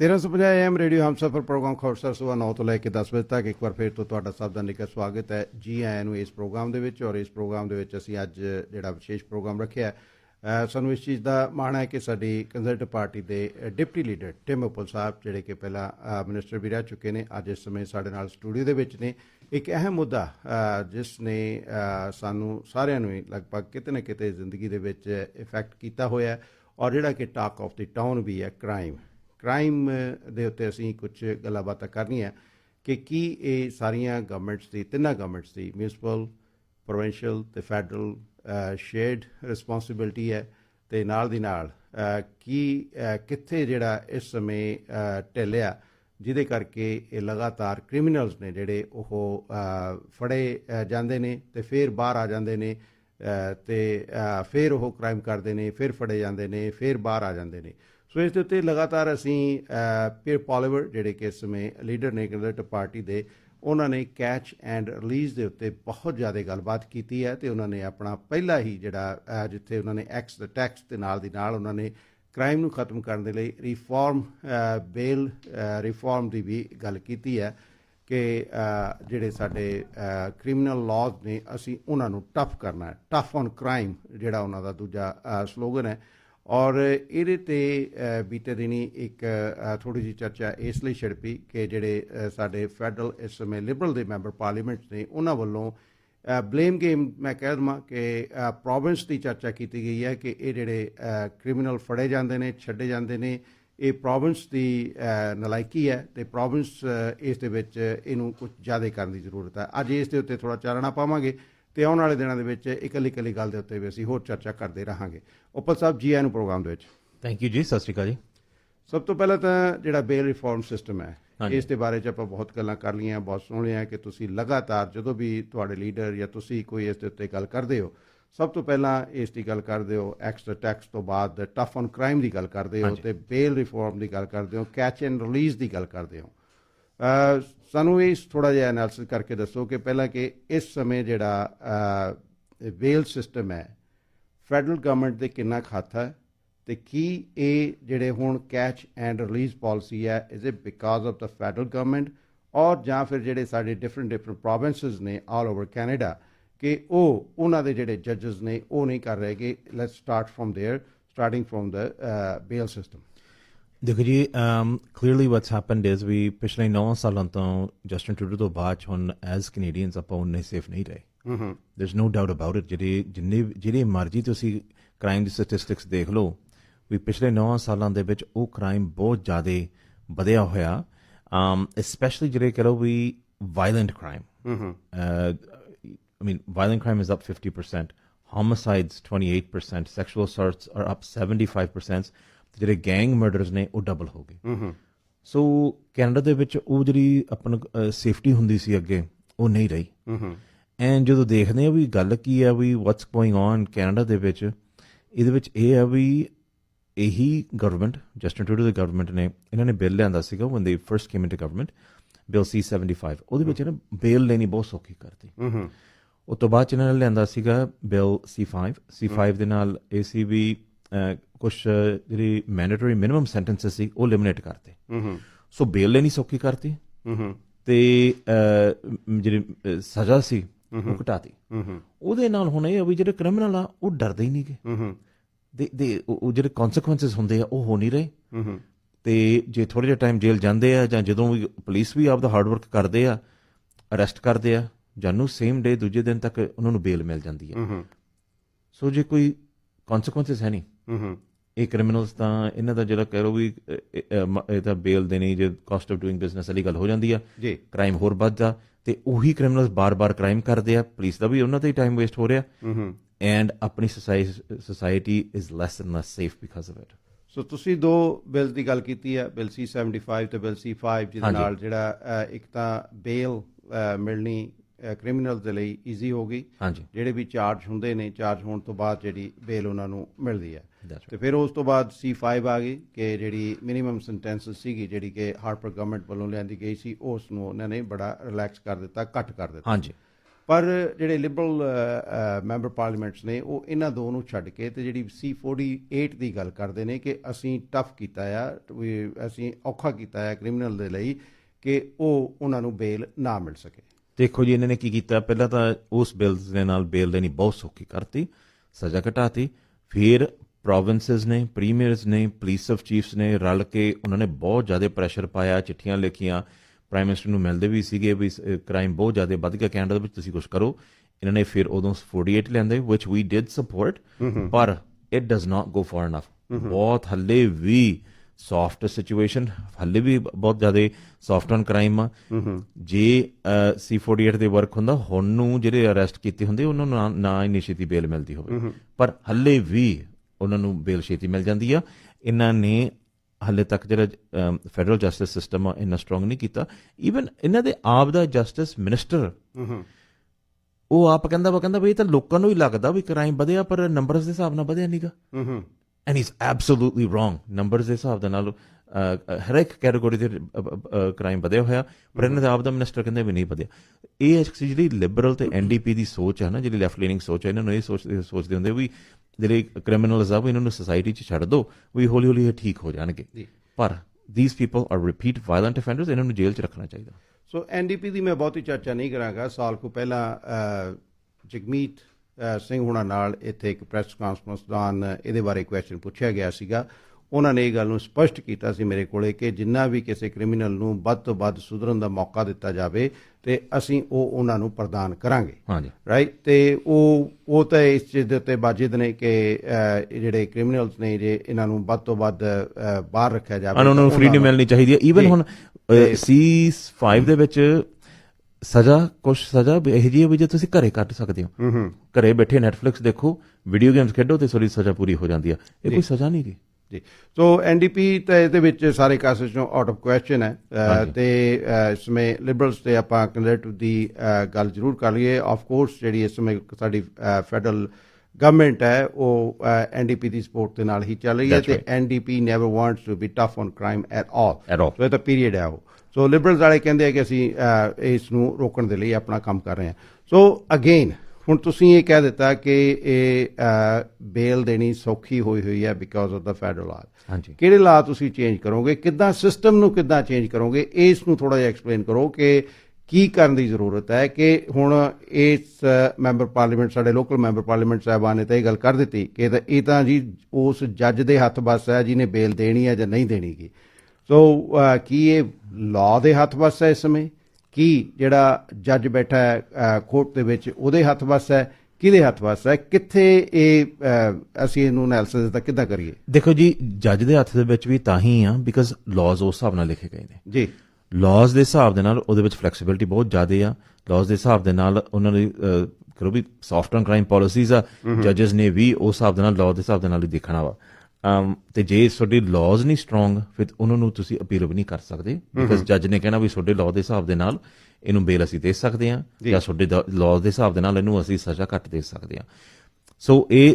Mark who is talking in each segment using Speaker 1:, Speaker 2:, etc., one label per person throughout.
Speaker 1: 1350 AM radio Humsafar program ਖੌਰਸਰ ਸੁਬਹ 9 ਤੋਂ ਲੈ ਕੇ 10 ਵਜੇ ਤੱਕ ਇੱਕ ਵਾਰ ਫਿਰ ਤੋਂ ਤੁਹਾਡਾ ਸਭ ਦਾ ਨਿੱਘਾ ਸਵਾਗਤ ਹੈ। ਜੀ ਆਇਆਂ ਨੂੰ ਇਸ ਪ੍ਰੋਗਰਾਮ ਦੇ ਵਿੱਚ ਔਰ ਇਸ ਪ੍ਰੋਗਰਾਮ ਦੇ ਵਿੱਚ ਅਸੀਂ ਅੱਜ ਜਿਹੜਾ ਵਿਸ਼ੇਸ਼ ਪ੍ਰੋਗਰਾਮ ਰੱਖਿਆ ਸਾਨੂੰ ਇਸ ਚੀਜ਼ ਦਾ ਮਾਣ ਹੈ ਕਿ ਸਾਡੀ ਕੰਜ਼ਰਵੇਟਿਵ ਪਾਰਟੀ ਦੇ deputy leader Tim Uppal Sahib ਜਿਹੜੇ ਕਿ ਪਹਿਲਾਂ ਅਹ, ਮਿਨਿਸਟਰ ਵੀ ਰਹਿ ਚੁੱਕੇ ਨੇ ਅੱਜ ਇਸ ਸਮੇਂ ਸਾਡੇ ਨਾਲ ਸਟੂਡੀਓ ਦੇ ਵਿੱਚ ਨੇ। ਇੱਕ ਅਹਿਮ ਮੁੱਦਾ ਜਿਸ ਨੇ ਸਾਨੂੰ ਸਾਰਿਆਂ ਨੂੰ ਹੀ ਲਗਭਗ ਕਿਤੇ ਨਾ ਕਿਤੇ ਜ਼ਿੰਦਗੀ ਦੇ ਵਿੱਚ ਇਫੈਕਟ ਕੀਤਾ ਹੋਇਆ ਔਰ ਜਿਹੜਾ ਕਿ ਟਾਕ ਆਫ ਦੀ ਟਾਊਨ ਵੀ ਹੈ ਕ੍ਰਾਈਮ ਕ੍ਰਾਈਮ ਦੇ ਉੱਤੇ ਅਸੀਂ ਕੁਝ ਗੱਲਾਂ ਬਾਤਾਂ ਕਰਨੀਆਂ ਕਿ ਕੀ ਇਹ ਸਾਰੀਆਂ ਗਵਰਨਮੈਂਟਸ ਦੀ ਤਿੰਨਾਂ ਗਵਰਨਮੈਂਟਸ ਦੀ ਮਿਊਨਿਸਪਲ ਪ੍ਰੋਵਿੰਸ਼ੀਅਲ ਤੇ ਫੈਡਰਲ ਸ਼ੇਅਰਡ ਰਿਸਪੌਂਸਿਬਿਲਟੀ ਹੈ ਤੇ ਨਾਲ ਦੀ ਨਾਲ ਕੀ ਕਿੱਥੇ ਜਿਹੜਾ ਇਸ ਸਮੇਂ ਅਹ, ਢਿੱਲਿਆ ਜਿਹਦੇ ਕਰਕੇ ਇਹ ਲਗਾਤਾਰ ਕ੍ਰਿਮੀਨਲਸ ਨੇ ਜਿਹੜੇ ਉਹ ਫੜੇ ਜਾਂਦੇ ਨੇ ਤੇ ਫਿਰ ਬਾਹਰ ਆ ਜਾਂਦੇ ਨੇ ਅਹ, ਤੇ ਫਿਰ ਉਹ ਕ੍ਰਾਈਮ ਕਰਦੇ ਨੇ ਫਿਰ ਫੜੇ ਜਾਂਦੇ ਨੇ ਫਿਰ ਬਾਹਰ ਆ ਜਾਂਦੇ ਨੇ। ਸੋ ਇਸ ਦੇ ਉੱਤੇ ਲਗਾਤਾਰ ਅਸੀਂ ਅਹ, ਪੀਰ ਪੋਲੀਵਰ ਜਿਹੜੇ ਕਿ ਇਸ ਸਮੇਂ ਲੀਡਰ ਨੇ ਕੰਜ਼ਰਵੇਟਿਵ ਪਾਰਟੀ ਦੇ ਉਹਨਾਂ ਨੇ ਕੈਚ ਐਂਡ ਰਿਲੀਜ਼ ਦੇ ਉੱਤੇ ਬਹੁਤ ਜ਼ਿਆਦਾ ਗੱਲਬਾਤ ਕੀਤੀ ਹੈ ਤੇ ਉਹਨਾਂ ਨੇ ਆਪਣਾ ਪਹਿਲਾ ਹੀ ਜਿਹੜਾ ਜਿੱਥੇ ਉਹਨਾਂ ਨੇ ਐਕਸ ਦਾ ਟੈਕਸ ਦੇ ਨਾਲ ਦੀ ਨਾਲ ਉਹਨਾਂ ਨੇ ਕ੍ਰਾਈਮ ਨੂੰ ਖਤਮ ਕਰਨ ਦੇ ਲਈ ਰਿਫਾਰਮ ਬੇਲ ਰਿਫਾਰਮ ਦੀ ਵੀ ਗੱਲ ਕੀਤੀ ਹੈ ਕਿ ਜਿਹੜੇ ਸਾਡੇ ਕ੍ਰਿਮੀਨਲ ਲਾਜ਼ ਨੇ ਅਸੀਂ ਉਹਨਾਂ ਨੂੰ ਟਫ ਕਰਨਾ ਹੈ ਟਫ ਔਨ ਕ੍ਰਾਈਮ ਜਿਹੜਾ ਉਹਨਾਂ ਦਾ ਦੂਜਾ ਸਲੋਗਨ ਹੈ। ਔਰ ਇਹਦੇ ਤੇ ਬੀਤੇ ਦਿਨੀ ਇੱਕ ਥੋੜੀ ਜਿਹੀ ਚਰਚਾ ਇਸ ਲਈ ਛਿੜਪੀ ਕਿ ਜਿਹੜੇ ਸਾਡੇ ਫੈਡਰਲ, ਇਸ ਸਮੇਂ ਲਿਬਰਲ ਦੇ ਮੈਂਬਰ ਪਾਰਲੀਮੈਂਟ ਨੇ, ਉਹਨਾਂ ਵੱਲੋਂ ਬਲੇਮ ਗੇਮ ਮੈਂ ਕਹਿ ਦਵਾਂ ਕਿ ਪ੍ਰੋਵਿੰਸ ਦੀ ਚਰਚਾ ਕੀਤੀ ਗਈ ਹੈ ਕਿ ਇਹ ਜਿਹੜੇ ਕ੍ਰਿਮੀਨਲ ਫੜੇ ਜਾਂਦੇ ਨੇ, ਛੱਡੇ ਜਾਂਦੇ ਨੇ, ਇਹ ਪ੍ਰੋਵਿੰਸ ਦੀ ਨਲਾਇਕੀ ਹੈ ਤੇ ਪ੍ਰੋਵਿੰਸ ਇਸ ਦੇ ਵਿੱਚ ਇਹਨੂੰ ਕੁਝ ਜ਼ਿਆਦਾ ਕਰਨ ਦੀ ਜ਼ਰੂਰਤ ਹੈ। ਅੱਜ ਇਸ ਦੇ ਉੱਤੇ ਥੋੜਾ ਚਾਨਣਾ ਪਾਵਾਂਗੇ ਤੇ ਆਉਣ ਵਾਲੇ ਦਿਨਾਂ ਦੇ ਵਿੱਚ ਇਕੱਲੀ ਇਕੱਲੀ ਗੱਲ ਦੇ ਉੱਤੇ ਵੀ ਅਸੀਂ ਹੋਰ ਚਰਚਾ ਕਰਦੇ ਰਹਾਂਗੇ। ਉਪਲ ਸਾਹਿਬ ਜੀ ਆਇਆਂ ਨੂੰ ਪ੍ਰੋਗਰਾਮ ਦੇ ਵਿੱਚ
Speaker 2: ਥੈਂਕ ਯੂ ਜੀ ਸਤਿ ਸ਼੍ਰੀ ਅਕਾਲ ਜੀ
Speaker 1: ਸਭ ਤੋਂ ਪਹਿਲਾਂ ਤਾਂ ਜਿਹੜਾ ਬੇਲ ਰਿਫਾਰਮ ਸਿਸਟਮ ਹੈ। ਇਸ ਦੇ ਬਾਰੇ ਚ ਆਪਾਂ ਬਹੁਤ ਗੱਲਾਂ ਕਰ ਲਈਆਂ ਬਹੁਤ ਸੁਣ ਲਿਆ ਕਿ ਤੁਸੀਂ ਲਗਾਤਾਰ ਜਦੋਂ ਵੀ ਤੁਹਾਡੇ ਲੀਡਰ ਜਾਂ ਤੁਸੀਂ ਕੋਈ ਇਸ ਦੇ ਉੱਤੇ ਗੱਲ ਕਰਦੇ ਹੋ ਸਭ ਤੋਂ ਪਹਿਲਾਂ ਇਸ ਦੀ ਗੱਲ ਕਰਦੇ ਹੋ ਐਕਸਟਰਾ ਟੈਕਸ ਤੋਂ ਬਾਅਦ ਟਫ ਔਨ ਕ੍ਰਾਈਮ ਦੀ ਗੱਲ ਕਰਦੇ ਹੋ। ਤੇ ਬੇਲ ਰਿਫਾਰਮ ਦੀ ਗੱਲ ਕਰਦੇ ਹੋ ਕੈਚ ਐਂਡ ਰਿਲੀਜ਼ ਦੀ ਗੱਲ ਕਰਦੇ ਹੋ ਸਾਨੂੰ ਇਸ ਥੋੜਾ ਜਿਹਾ ਐਨਾਲਿਸਿਸ ਕਰਕੇ ਦੱਸੋ ਕਿ ਪਹਿਲਾਂ ਕਿ ਇਸ ਸਮੇਂ ਜਿਹੜਾ ਬੇਲ ਸਿਸਟਮ ਹੈ ਫੈਡਰਲ ਗਵਰਨਮੈਂਟ ਦੇ ਕਿੰਨਾ ਖਾਤਾ ਹੈ ਤੇ ਕੀ ਇਹ ਜਿਹੜੇ ਹੁਣ ਕੈਚ ਐਂਡ ਰਿਲੀਜ਼ ਪਾਲਿਸੀ ਹੈ is it because of the federal government ਔਰ ਜਾਂ ਫਿਰ ਜਿਹੜੇ ਸਾਡੇ ਡਿਫਰੈਂਟ ਡਿਫਰੈਂਟ ਪ੍ਰੋਵਿੰਸਸ ਨੇ ਆਲ ਓਵਰ ਕੈਨੇਡਾ ਕਿ ਉਹ ਉਹਨਾਂ ਦੇ ਜਿਹੜੇ ਜੱਜਸ ਨੇ ਉਹ ਨਹੀਂ ਕਰ ਰਹੇ ਕਿ let's start from there starting from the bail system
Speaker 2: ਦੇਖੋ ਜੀ ਕਲੀਅਰਲੀ ਵਾਟਸ ਹੈਪਨਡ ਇਜ਼ ਵੀ ਪਿਛਲੇ 9 ਸਾਲਾਂ ਤੋਂ ਜਸਟਨ ਟਰੂਡੋ ਤੋਂ ਬਾਅਦ 'ਚ ਹੁਣ ਐਜ਼ ਕੈਨੇਡੀਅਨਸ ਆਪਾਂ ਉਨੇ ਸੇਫ ਨਹੀਂ ਰਹੇ Is no doubt about it ਜਿਹੜੇ ਜਿੰਨੇ ਜਿਹੜੇ ਮਰਜ਼ੀ ਤੁਸੀਂ ਕ੍ਰਾਈਮ ਦੀ ਸਟੈਟਿਸਟਿਕਸ ਦੇਖ ਲਓ ਵੀ ਪਿਛਲੇ 9 ਸਾਲਾਂ ਦੇ ਵਿੱਚ ਉਹ ਕ੍ਰਾਈਮ ਬਹੁਤ ਜ਼ਿਆਦਾ ਵਧਿਆ ਹੋਇਆ। Um especially ਜਿਹੜੇ ਕਹ ਵੀ violent crime
Speaker 1: ਹੂੰ ਹੂੰ
Speaker 2: uh, I mean, violent crime is up 50%, homicides 28%, sexual assaults are up 75%, ਤੇ ਜਿਹੜੇ ਗੈਂਗ ਮਰਡਰਸ ਨੇ ਉਹ ਡਬਲ ਹੋ ਗਏ।
Speaker 1: ਹੂੰ ਹੂੰ
Speaker 2: ਸੋ ਕੈਨੇਡਾ ਦੇ ਵਿੱਚ ਉਹ ਜਿਹੜੀ ਆਪਣ ਸੇਫਟੀ ਹੁੰਦੀ ਸੀ ਅੱਗੇ ਉਹ ਨਹੀਂ ਰਹੀ।
Speaker 1: ਹੂੰ ਹੂੰ
Speaker 2: ਐਂਡ ਜਦੋਂ ਦੇਖਦੇ ਆ ਵੀ ਗੱਲ ਕੀ ਆ ਵੀ ਵਾਟਸ ਗੋਇੰਗ ਔਨ ਕੈਨੇਡਾ ਦੇ ਵਿੱਚ ਇਹਦੇ ਵਿੱਚ ਇਹ ਆ ਵੀ ਇਹੀ ਗਵਰਨਮੈਂਟ ਜਸਟਨ ਟਰੂਡੋ ਦੀ ਗਵਰਨਮੈਂਟ ਨੇ ਇਹਨਾਂ ਨੇ ਬਿੱਲ ਲਿਆਂਦਾ ਸੀਗਾ when they first came into government bill C75 ਉਹਦੇ ਵਿੱਚ ਨਾ ਬੇਲ ਲੈਣੀ ਬਹੁਤ ਸੌਖੀ ਕਰਤੀ।
Speaker 1: ਹੂੰ ਹੂੰ
Speaker 2: ਉਸ ਤੋਂ ਬਾਅਦ 'ਚ ਇਹਨਾਂ ਨੇ ਲਿਆਂਦਾ ਸੀਗਾ ਬਿੱਲ C5 C5 ਦੇ ਨਾਲ ਇਹ ਸੀ ਵੀ ਕੁਝ ਜਿਹੜੀ ਮੈਂਡੇਟਰੀ ਮਿਨੀਮਮ ਸੈਂਟੈਂਸਸ ਸੀ ਉਹ ਲਿਮਿਨੇਟ ਕਰਤੇ।
Speaker 1: ਹੂੰ
Speaker 2: ਸੋ ਬੇਲ ਲੈਣੀ ਸੌਖੀ ਕਰਤੀ।
Speaker 1: ਹੂੰ
Speaker 2: ਤੇ ਜਿਹੜੀ ਸਜ਼ਾ ਸੀ ਉਹ ਘਟਾਤੀ ਉਹਦੇ ਨਾਲ ਹੁਣ ਇਹ ਆ ਵੀ ਜਿਹੜੇ ਕ੍ਰਿਮੀਨਲ ਆ ਉਹ ਡਰਦੇ ਹੀ ਨਹੀਂਗੇ। ਦੇ ਦੇ ਉਹ ਜਿਹੜੇ ਕਨਸੀਕੁਐਂਸਸ ਹੁੰਦੇ ਆ ਉਹ ਹੋ ਨਹੀਂ ਰਹੇ। ਤੇ ਜੇ ਥੋੜੇ ਜਿਹਾ ਟਾਈਮ ਜੇਲ੍ਹ ਜਾਂਦੇ ਆ ਜਾਂ ਜਦੋਂ ਵੀ ਪੁਲਿਸ ਵੀ ਆਪਦਾ ਹਾਰਡ ਵਰਕ ਕਰਦੇ ਆ ਅਰੈਸਟ ਕਰਦੇ ਆ ਜਾਨੂੰ ਸੇਮ ਡੇ ਦੂਜੇ ਦਿਨ ਤੱਕ ਉਹਨਾਂ ਨੂੰ ਬੇਲ ਮਿਲ ਜਾਂਦੀ ਹੈ
Speaker 1: ਹੂੰ
Speaker 2: ਸੋ ਜੇ ਕੋਈ ਕਨਸੀਕੁਐਂਸਸ ਹੈ ਨਹੀਂ ਇਹ ਕ੍ਰਿਮੀਨਲਸ ਤਾਂ ਇਹਨਾਂ ਦਾ ਜਿਹੜਾ ਕਹਿ ਲਓ ਵੀ ਇਹ ਤਾਂ ਬੇਲ ਦੇਣੀ ਜੇ ਕਾਸਟ ਆਫ ਡੂਇੰਗ ਬਿਜ਼ਨਸ ਵਾਲੀ ਗੱਲ ਹੋ ਜਾਂਦੀ ਆ।
Speaker 1: ਜੀ।
Speaker 2: ਕ੍ਰਾਈਮ ਹੋਰ ਵੱਧਦਾ। ਤੇ ਉਹੀ ਕ੍ਰਿਮੀਨਲਸ ਬਾਰ-ਬਾਰ ਕ੍ਰਾਈਮ ਕਰਦੇ ਆ ਪੁਲਿਸ ਦਾ ਵੀ ਉਹਨਾਂ ਤੇ ਹੀ ਟਾਈਮ ਵੇਸਟ ਹੋ ਰਿਹਾ। ਐਂਡ ਆਪਣੀ society is less and less safe because of it
Speaker 1: so ਤੁਸੀਂ ਦੋ ਬਿੱਲ ਦੀ ਗੱਲ ਕੀਤੀ ਹੈ ਬਿੱਲ C75 ਤੇ ਬਿੱਲ C5 ਜਿਹਦੇ। ਨਾਲ ਜਿਹੜਾ ਇੱਕ ਤਾਂ ਬੇਲ ਮਿਲਣੀ ਕ੍ਰਿਮੀਨਲਸ ਦੇ ਲਈ ਈਜ਼ੀ ਹੋ ਗਈ।
Speaker 2: ਹਾਂਜੀ।
Speaker 1: ਜਿਹੜੇ ਵੀ ਚਾਰਜ ਹੁੰਦੇ ਨੇ ਚਾਰਜ ਹੋਣ ਤੋਂ ਬਾਅਦ ਜਿਹੜੀ ਬੇਲ ਉਹਨਾਂ ਨੂੰ ਮਿਲਦੀ ਹੈ। ਤੇ ਫਿਰ ਉਸ ਤੋਂ ਬਾਅਦ C5 ਆ ਗਈ ਕਿ ਜਿਹੜੀ ਮਿਨੀਮਮ ਸੈਂਟੈਂਸ ਸੀਗੀ ਜਿਹੜੀ ਕਿ ਹਾਰਪਰ ਗਵਰਨਮੈਂਟ ਵੱਲੋਂ ਲਿਆਂਦੀ ਗਈ ਸੀ ਉਸ ਨੂੰ ਉਹਨਾਂ ਨੇ ਬੜਾ ਰਿਲੈਕਸ ਕਰ ਦਿੱਤਾ ਘੱਟ ਕਰ ਦਿੱਤਾ।
Speaker 2: ਹਾਂਜੀ।
Speaker 1: ਪਰ ਜਿਹੜੇ ਲਿਬਰਲ ਮੈਂਬਰ ਪਾਰਲੀਮੈਂਟਸ ਨੇ ਉਹ ਇਹਨਾਂ ਦੋ ਨੂੰ ਛੱਡ ਕੇ ਤੇ ਜਿਹੜੀ C48 ਦੀ ਗੱਲ ਕਰਦੇ ਨੇ ਕਿ ਅਸੀਂ ਟਫ ਕੀਤਾ ਆ ਅਸੀਂ ਔਖਾ ਕੀਤਾ ਆ ਕ੍ਰਿਮੀਨਲ ਦੇ ਲਈ ਕਿ ਉਹ ਉਹਨਾਂ ਨੂੰ ਬੇਲ ਨਾ ਮਿਲ ਸਕੇ।
Speaker 2: ਦੇਖੋ ਜੀ ਇਹਨਾਂ ਨੇ ਕੀ ਕੀਤਾ? ਪਹਿਲਾਂ ਤਾਂ ਉਸ ਬਿੱਲ ਦੇ ਨਾਲ ਬੇਲ ਦੇਣੀ ਬਹੁਤ ਸੌਖੀ ਕਰਤੀ ਸਜ਼ਾ ਘਟਾਤੀ। ਫਿਰ ਪ੍ਰੋਵਿੰਸਸ ਨੇ ਪ੍ਰੀਮੀਅਰਸ ਨੇ ਪੁਲਿਸ ਆਫ ਚੀਫਸ ਨੇ ਰਲ ਕੇ ਉਹਨਾਂ ਨੇ ਬਹੁਤ ਜ਼ਿਆਦਾ ਪ੍ਰੈਸ਼ਰ ਪਾਇਆ ਚਿੱਠੀਆਂ ਲਿਖੀਆਂ। ਪ੍ਰਾਈਮ ਮਿਨਿਸਟਰ ਨੂੰ ਮਿਲਦੇ ਵੀ ਸੀਗੇ ਵੀ ਕ੍ਰਾਈਮ ਬਹੁਤ ਜ਼ਿਆਦਾ ਵੱਧ ਗਿਆ ਕੈਨੇਡਾ ਦੇ ਵਿੱਚ ਤੁਸੀਂ ਕੁਝ ਕਰੋ। ਇਹਨਾਂ ਨੇ ਫਿਰ ਉਦੋਂ 48 ਲਿਆਂਦੇ which we did support ਪਰ it does not go far enough ਬਹੁਤ ਹੱਲੇ ਵੀ ਸੌਫਟ ਸਿਚੁਏਸ਼ਨ ਹੱਲੇ ਵੀ ਬਹੁਤ ਜ਼ਿਆਦਾ ਸੌਫਟ ਔਨ ਕ੍ਰਾਈਮ ਆ। ਜੇ C48 ਦੇ ਵਰਕ ਹੁੰਦਾ ਹੁਣ ਨੂੰ ਜਿਹੜੇ ਅਰੈਸਟ ਕੀਤੇ ਹੁੰਦੇ ਉਹਨਾਂ ਨੂੰ ਨਾ- ਨਾ ਇੰਨੀ ਛੇਤੀ ਬੇਲ ਮਿਲਦੀ ਹੋਵੇ। ਪਰ ਹੱਲੇ ਵੀ ਉਹਨਾਂ ਨੂੰ ਬੇਲ ਛੇਤੀ ਮਿਲ ਜਾਂਦੀ ਆ। ਇਹਨਾਂ ਨੇ ਹੱਲੇ ਤੱਕ ਜਿਹੜਾ ਫੈਡਰਲ ਜਸਟਿਸ ਸਿਸਟਮ ਆ ਇੰਨਾ ਸਟਰੋਂਗ ਨਹੀਂ ਕੀਤਾ। ਈਵਨ ਇਹਨਾਂ ਦੇ ਆਪ ਦਾ ਜਸਟਿਸ ਮਿਨਿਸਟਰ ਉਹ ਆਪ ਕਹਿੰਦਾ ਵਾ ਕਹਿੰਦਾ ਵੀ ਇਹ ਤਾਂ ਲੋਕਾਂ ਨੂੰ ਹੀ ਲੱਗਦਾ ਵੀ ਕ੍ਰਾਈਮ ਵਧਿਆ ਪਰ ਨੰਬਰਸ ਦੇ ਹਿਸਾਬ ਨਾਲ ਵਧਿਆ ਨਹੀਂਗਾ and he is absolutely wrong numbers ਦੇ ਹਿਸਾਬ ਦੇ ਨਾਲ ਹਰ ਇੱਕ ਕੈਟਾਗਰੀ ਦੇ ਕ੍ਰਾਈਮ ਵਧਿਆ ਹੋਇਆ। ਪਰ ਇਹਨਾਂ ਦਾ ਆਪ ਦਾ ਮਿਨਿਸਟਰ ਕਹਿੰਦੇ ਵੀ ਨਹੀਂ ਵਧਿਆ। ਇਹ ਐਕਚੁਅਲੀ ਜਿਹੜੀ ਲਿਬਰਲ ਤੇ ਐਨਡੀਪੀ ਦੀ ਸੋਚ ਹੈ ਨਾ ਜਿਹੜੀ ਲੈਫਟ ਲੀਨਿੰਗ ਸੋਚ ਹੈ ਇਹਨਾਂ ਨੂੰ ਇਹ ਸੋਚ ਸੋਚਦੇ ਹੁੰਦੇ ਵੀ ਜਿਹੜੇ ਕ੍ਰਿਮੀਨਲਸ ਆ ਉਹ ਇਹਨਾਂ ਨੂੰ ਸੋਸਾਇਟੀ 'ਚ ਛੱਡ ਦਿਓ ਵੀ ਹੌਲੀ ਹੌਲੀ ਇਹ ਠੀਕ ਹੋ ਜਾਣਗੇ। ਪਰ these people are repeat violent offenders ਇਹਨਾਂ ਨੂੰ ਜੇਲ੍ਹ 'ਚ ਰੱਖਣਾ ਚਾਹੀਦਾ।
Speaker 1: ਸੋ ਐਨਡੀਪੀ ਦੀ ਮੈਂ ਬਹੁਤੀ ਚਰਚਾ ਨਹੀਂ ਕਰਾਂਗਾ। ਸਾਲ ਕੁ ਪਹਿਲਾਂ ਜਗਮੀਤ ਸਿੰਘ ਹੁਣਾਂ ਨਾਲ ਇੱਥੇ ਇੱਕ ਪ੍ਰੈਸ ਕਾਨਫਰੰਸ ਦੌਰਾਨ ਇਹਦੇ ਬਾਰੇ ਕੁਐਸਚਨ ਪੁੱਛਿਆ ਗਿਆ ਸੀਗਾ। ਉਹਨਾਂ ਨੇ ਇਹ ਗੱਲ ਨੂੰ ਸਪਸ਼ਟ ਕੀਤਾ ਸੀ ਮੇਰੇ ਕੋਲੇ ਕਿ ਜਿੰਨਾ ਵੀ ਕਿਸੇ ਕ੍ਰਿਮੀਨਲ ਨੂੰ ਵੱਧ ਤੋਂ ਵੱਧ ਸੁਧਰਨ ਦਾ ਮੌਕਾ ਦਿੱਤਾ ਜਾਵੇ ਤੇ ਅਸੀਂ ਉਹ ਉਹਨਾਂ ਨੂੰ ਪ੍ਰਦਾਨ ਕਰਾਂਗੇ।
Speaker 2: ਹਾਂਜੀ।
Speaker 1: ਰਾਈਟ ਤੇ ਉਹ ਉਹ ਤਾਂ ਇਸ ਚੀਜ਼ ਦੇ ਉੱਤੇ ਵਾਜਿਦ ਨੇ ਕਿ ਜਿਹੜੇ ਕ੍ਰਿਮੀਨਲਸ ਨੇ ਜੇ ਇਹਨਾਂ ਨੂੰ ਵੱਧ ਤੋਂ ਵੱਧ ਬਾਹਰ ਰੱਖਿਆ ਜਾਵੇ
Speaker 2: ਉਹਨਾਂ ਨੂੰ ਫ੍ਰੀडम ਮਿਲਣੀ ਚਾਹੀਦੀ। ਹੈ ਈਵਨ। ਹੁਣ C5 ਦੇ ਵਿੱਚ ਸਜ਼ਾ ਕੁਝ ਸਜ਼ਾ ਵੀ ਇਹੋ ਜਿਹੀ ਹੈ ਵੀ ਜੇ ਤੁਸੀਂ ਘਰੇ ਕੱਟ ਸਕਦੇ ਹੋ।
Speaker 1: ਹੂੰ ਹੂੰ।
Speaker 2: ਘਰੇ ਬੈਠੇ ਨੈਟਫਲਿਕਸ ਦੇਖੋ ਵੀਡੀਓ ਗੇਮਸ ਖੇਡੋ ਤੇ ਤੁਹਾਡੀ ਸਜ਼ਾ ਪੂਰੀ ਹੋ ਜਾਂਦੀ ਆ ਇਹ ਕੋਈ ਸਜ਼ਾ ਨਹੀਂ ਗੀ
Speaker 1: ਜੀ। ਸੋ ਐਨਡੀਪੀ ਤਾਂ ਇਹਦੇ ਵਿੱਚ ਸਾਰੇ ਕਾਸੇ ਚੋਂ ਆਊਟ ਆਫ ਕੁਐਸਚਨ ਹੈ। ਤੇ ਇਸ ਸਮੇਂ ਲਿਬਰਲਸ ਤੇ ਆਪਾਂ ਕੰਜ਼ਰਵੇਟਿਵ ਦੀ ਗੱਲ ਜ਼ਰੂਰ ਕਰ ਲਈਏ। ਆਫ ਕੋਰਸ ਜਿਹੜੀ ਇਸ ਸਮੇਂ ਸਾਡੀ ਫੈਡਰਲ ਗਵਰਨਮੈਂਟ ਹੈ ਉਹ ਐਨਡੀਪੀ ਦੀ ਸਪੋਰਟ ਦੇ ਨਾਲ ਹੀ ਚੱਲ ਰਹੀ ਹੈ ਤੇ. NDP never wants to be tough on crime
Speaker 2: at all.
Speaker 1: So ਇਹ ਤਾਂ ਪੀਰੀਅਡ ਹੈ ਉਹ। ਸੋ ਲਿਬਰਲਸ ਵਾਲੇ ਕਹਿੰਦੇ ਆ ਕਿ ਅਸੀਂ ਇਸ ਨੂੰ ਰੋਕਣ ਦੇ ਲਈ ਆਪਣਾ ਕੰਮ ਕਰ ਰਹੇ ਹਾਂ। ਸੋ ਅਗੇਨ ਹੁਣ ਤੁਸੀਂ ਇਹ ਕਹਿ ਦਿੱਤਾ ਕਿ ਇਹ ਬੇਲ ਦੇਣੀ ਸੌਖੀ ਹੋਈ ਹੋਈ ਹੈ ਬਿਕਾਜ਼ ਆਫ ਦਾ ਫੈਡਰਲ
Speaker 2: ਹਾਂਜੀ।
Speaker 1: ਕਿਹੜੇ ਲਾ ਤੁਸੀਂ ਚੇਂਜ ਕਰੋਗੇ? ਕਿੱਦਾਂ ਸਿਸਟਮ ਨੂੰ ਕਿੱਦਾਂ ਚੇਂਜ ਕਰੋਗੇ? ਇਸ ਨੂੰ ਥੋੜਾ ਜਿਹਾ ਐਕਸਪਲੇਨ ਕਰੋ ਕਿ ਕੀ ਕਰਨ ਦੀ ਜ਼ਰੂਰਤ ਹੈ ਕਿ ਹੁਣ ਇਸ ਮੈਂਬਰ ਪਾਰਲੀਮੈਂਟ ਸਾਡੇ ਲੋਕਲ ਮੈਂਬਰ ਪਾਰਲੀਮੈਂਟ ਸਾਹਿਬਾਨ ਨੇ ਤਾਂ ਇਹ ਗੱਲ ਕਰ ਦਿੱਤੀ ਕਿ ਇਹ ਤਾਂ- ਜੀ ਉਸ ਜੱਜ ਦੇ ਹੱਥ ਬਸ ਹੈ ਜਿਹਨੇ ਬੇਲ ਦੇਣੀ ਹੈ ਜਾਂ ਨਹੀਂ ਦੇਣੀ ਗੀ। ਸੋ ਕੀ ਇਹ ਲਾਅ ਦੇ ਹੱਥ ਬਸ ਹੈ ਇਸ ਸਮੇਂ? ਕੀ ਜਿਹੜਾ ਜੱਜ ਬੈਠਾ ਹੈ ਕੋਰਟ ਦੇ ਵਿੱਚ ਉਹਦੇ ਹੱਥ ਬਸ ਹੈ? ਕਿਹਦੇ ਹੱਥ ਬਸ ਹੈ? ਕਿੱਥੇ ਇਹ ਅਸੀਂ ਇਹਨੂੰ ਐਨਾਲਿਸਿਸ ਦਾ ਕਿੱਦਾਂ ਕਰੀਏ?
Speaker 2: ਦੇਖੋ ਜੀ ਜੱਜ ਦੇ ਹੱਥ ਦੇ ਵਿੱਚ ਵੀ ਤਾਂ ਹੀ ਆ ਬਿਕਾਜ਼ ਲਾਜ਼ ਉਸ ਹਿਸਾਬ ਨਾਲ ਲਿਖੇ ਗਏ ਨੇ।
Speaker 1: ਜੀ।
Speaker 2: ਲਾਜ਼ ਦੇ ਹਿਸਾਬ ਦੇ ਨਾਲ ਉਹਦੇ ਵਿੱਚ ਫਲੈਕਸੀਬਿਲਿਟੀ ਬਹੁਤ ਜ਼ਿਆਦਾ ਆ। ਲਾਜ਼ ਦੇ ਹਿਸਾਬ ਦੇ ਨਾਲ ਉਹਨਾਂ ਦੀ ਅਹ, ਕਰੋ ਵੀ ਸੌਫਟ ਔਨ ਕ੍ਰਾਈਮ ਪਾਲਿਸੀਜ਼ ਆ। ਜੱਜਸ ਨੇ ਵੀ ਉਸ ਹਿਸਾਬ ਦੇ ਨਾਲ ਲਾਅ ਦੇ ਹਿਸਾਬ ਦੇ ਨਾਲ ਹੀ ਦੇਖਣਾ ਵਾ। ਤੇ ਜੇ ਤੁਹਾਡੀ ਲਾਜ਼ ਨਹੀਂ ਸਟਰੋਂਗ ਫਿਰ ਉਹਨਾਂ ਨੂੰ ਤੁਸੀਂ ਅਪੀਲ ਵੀ ਨਹੀਂ ਕਰ ਸਕਦੇ। ਬਿਕਾਜ਼ ਜੱਜ ਨੇ ਕਹਿਣਾ ਵੀ ਤੁਹਾਡੇ ਲਾਅ ਦੇ ਹਿਸਾਬ ਦੇ ਨਾਲ ਇਹਨੂੰ ਬੇਲ ਅਸੀਂ ਦੇ ਸਕਦੇ ਹਾਂ ਜਾਂ। ਤੁਹਾਡੇ ਲਾਅ ਦੇ ਹਿਸਾਬ ਦੇ ਨਾਲ ਇਹਨੂੰ ਅਸੀਂ ਸਜ਼ਾ ਘੱਟ ਦੇ ਸਕਦੇ ਹਾਂ। ਸੋ ਇਹ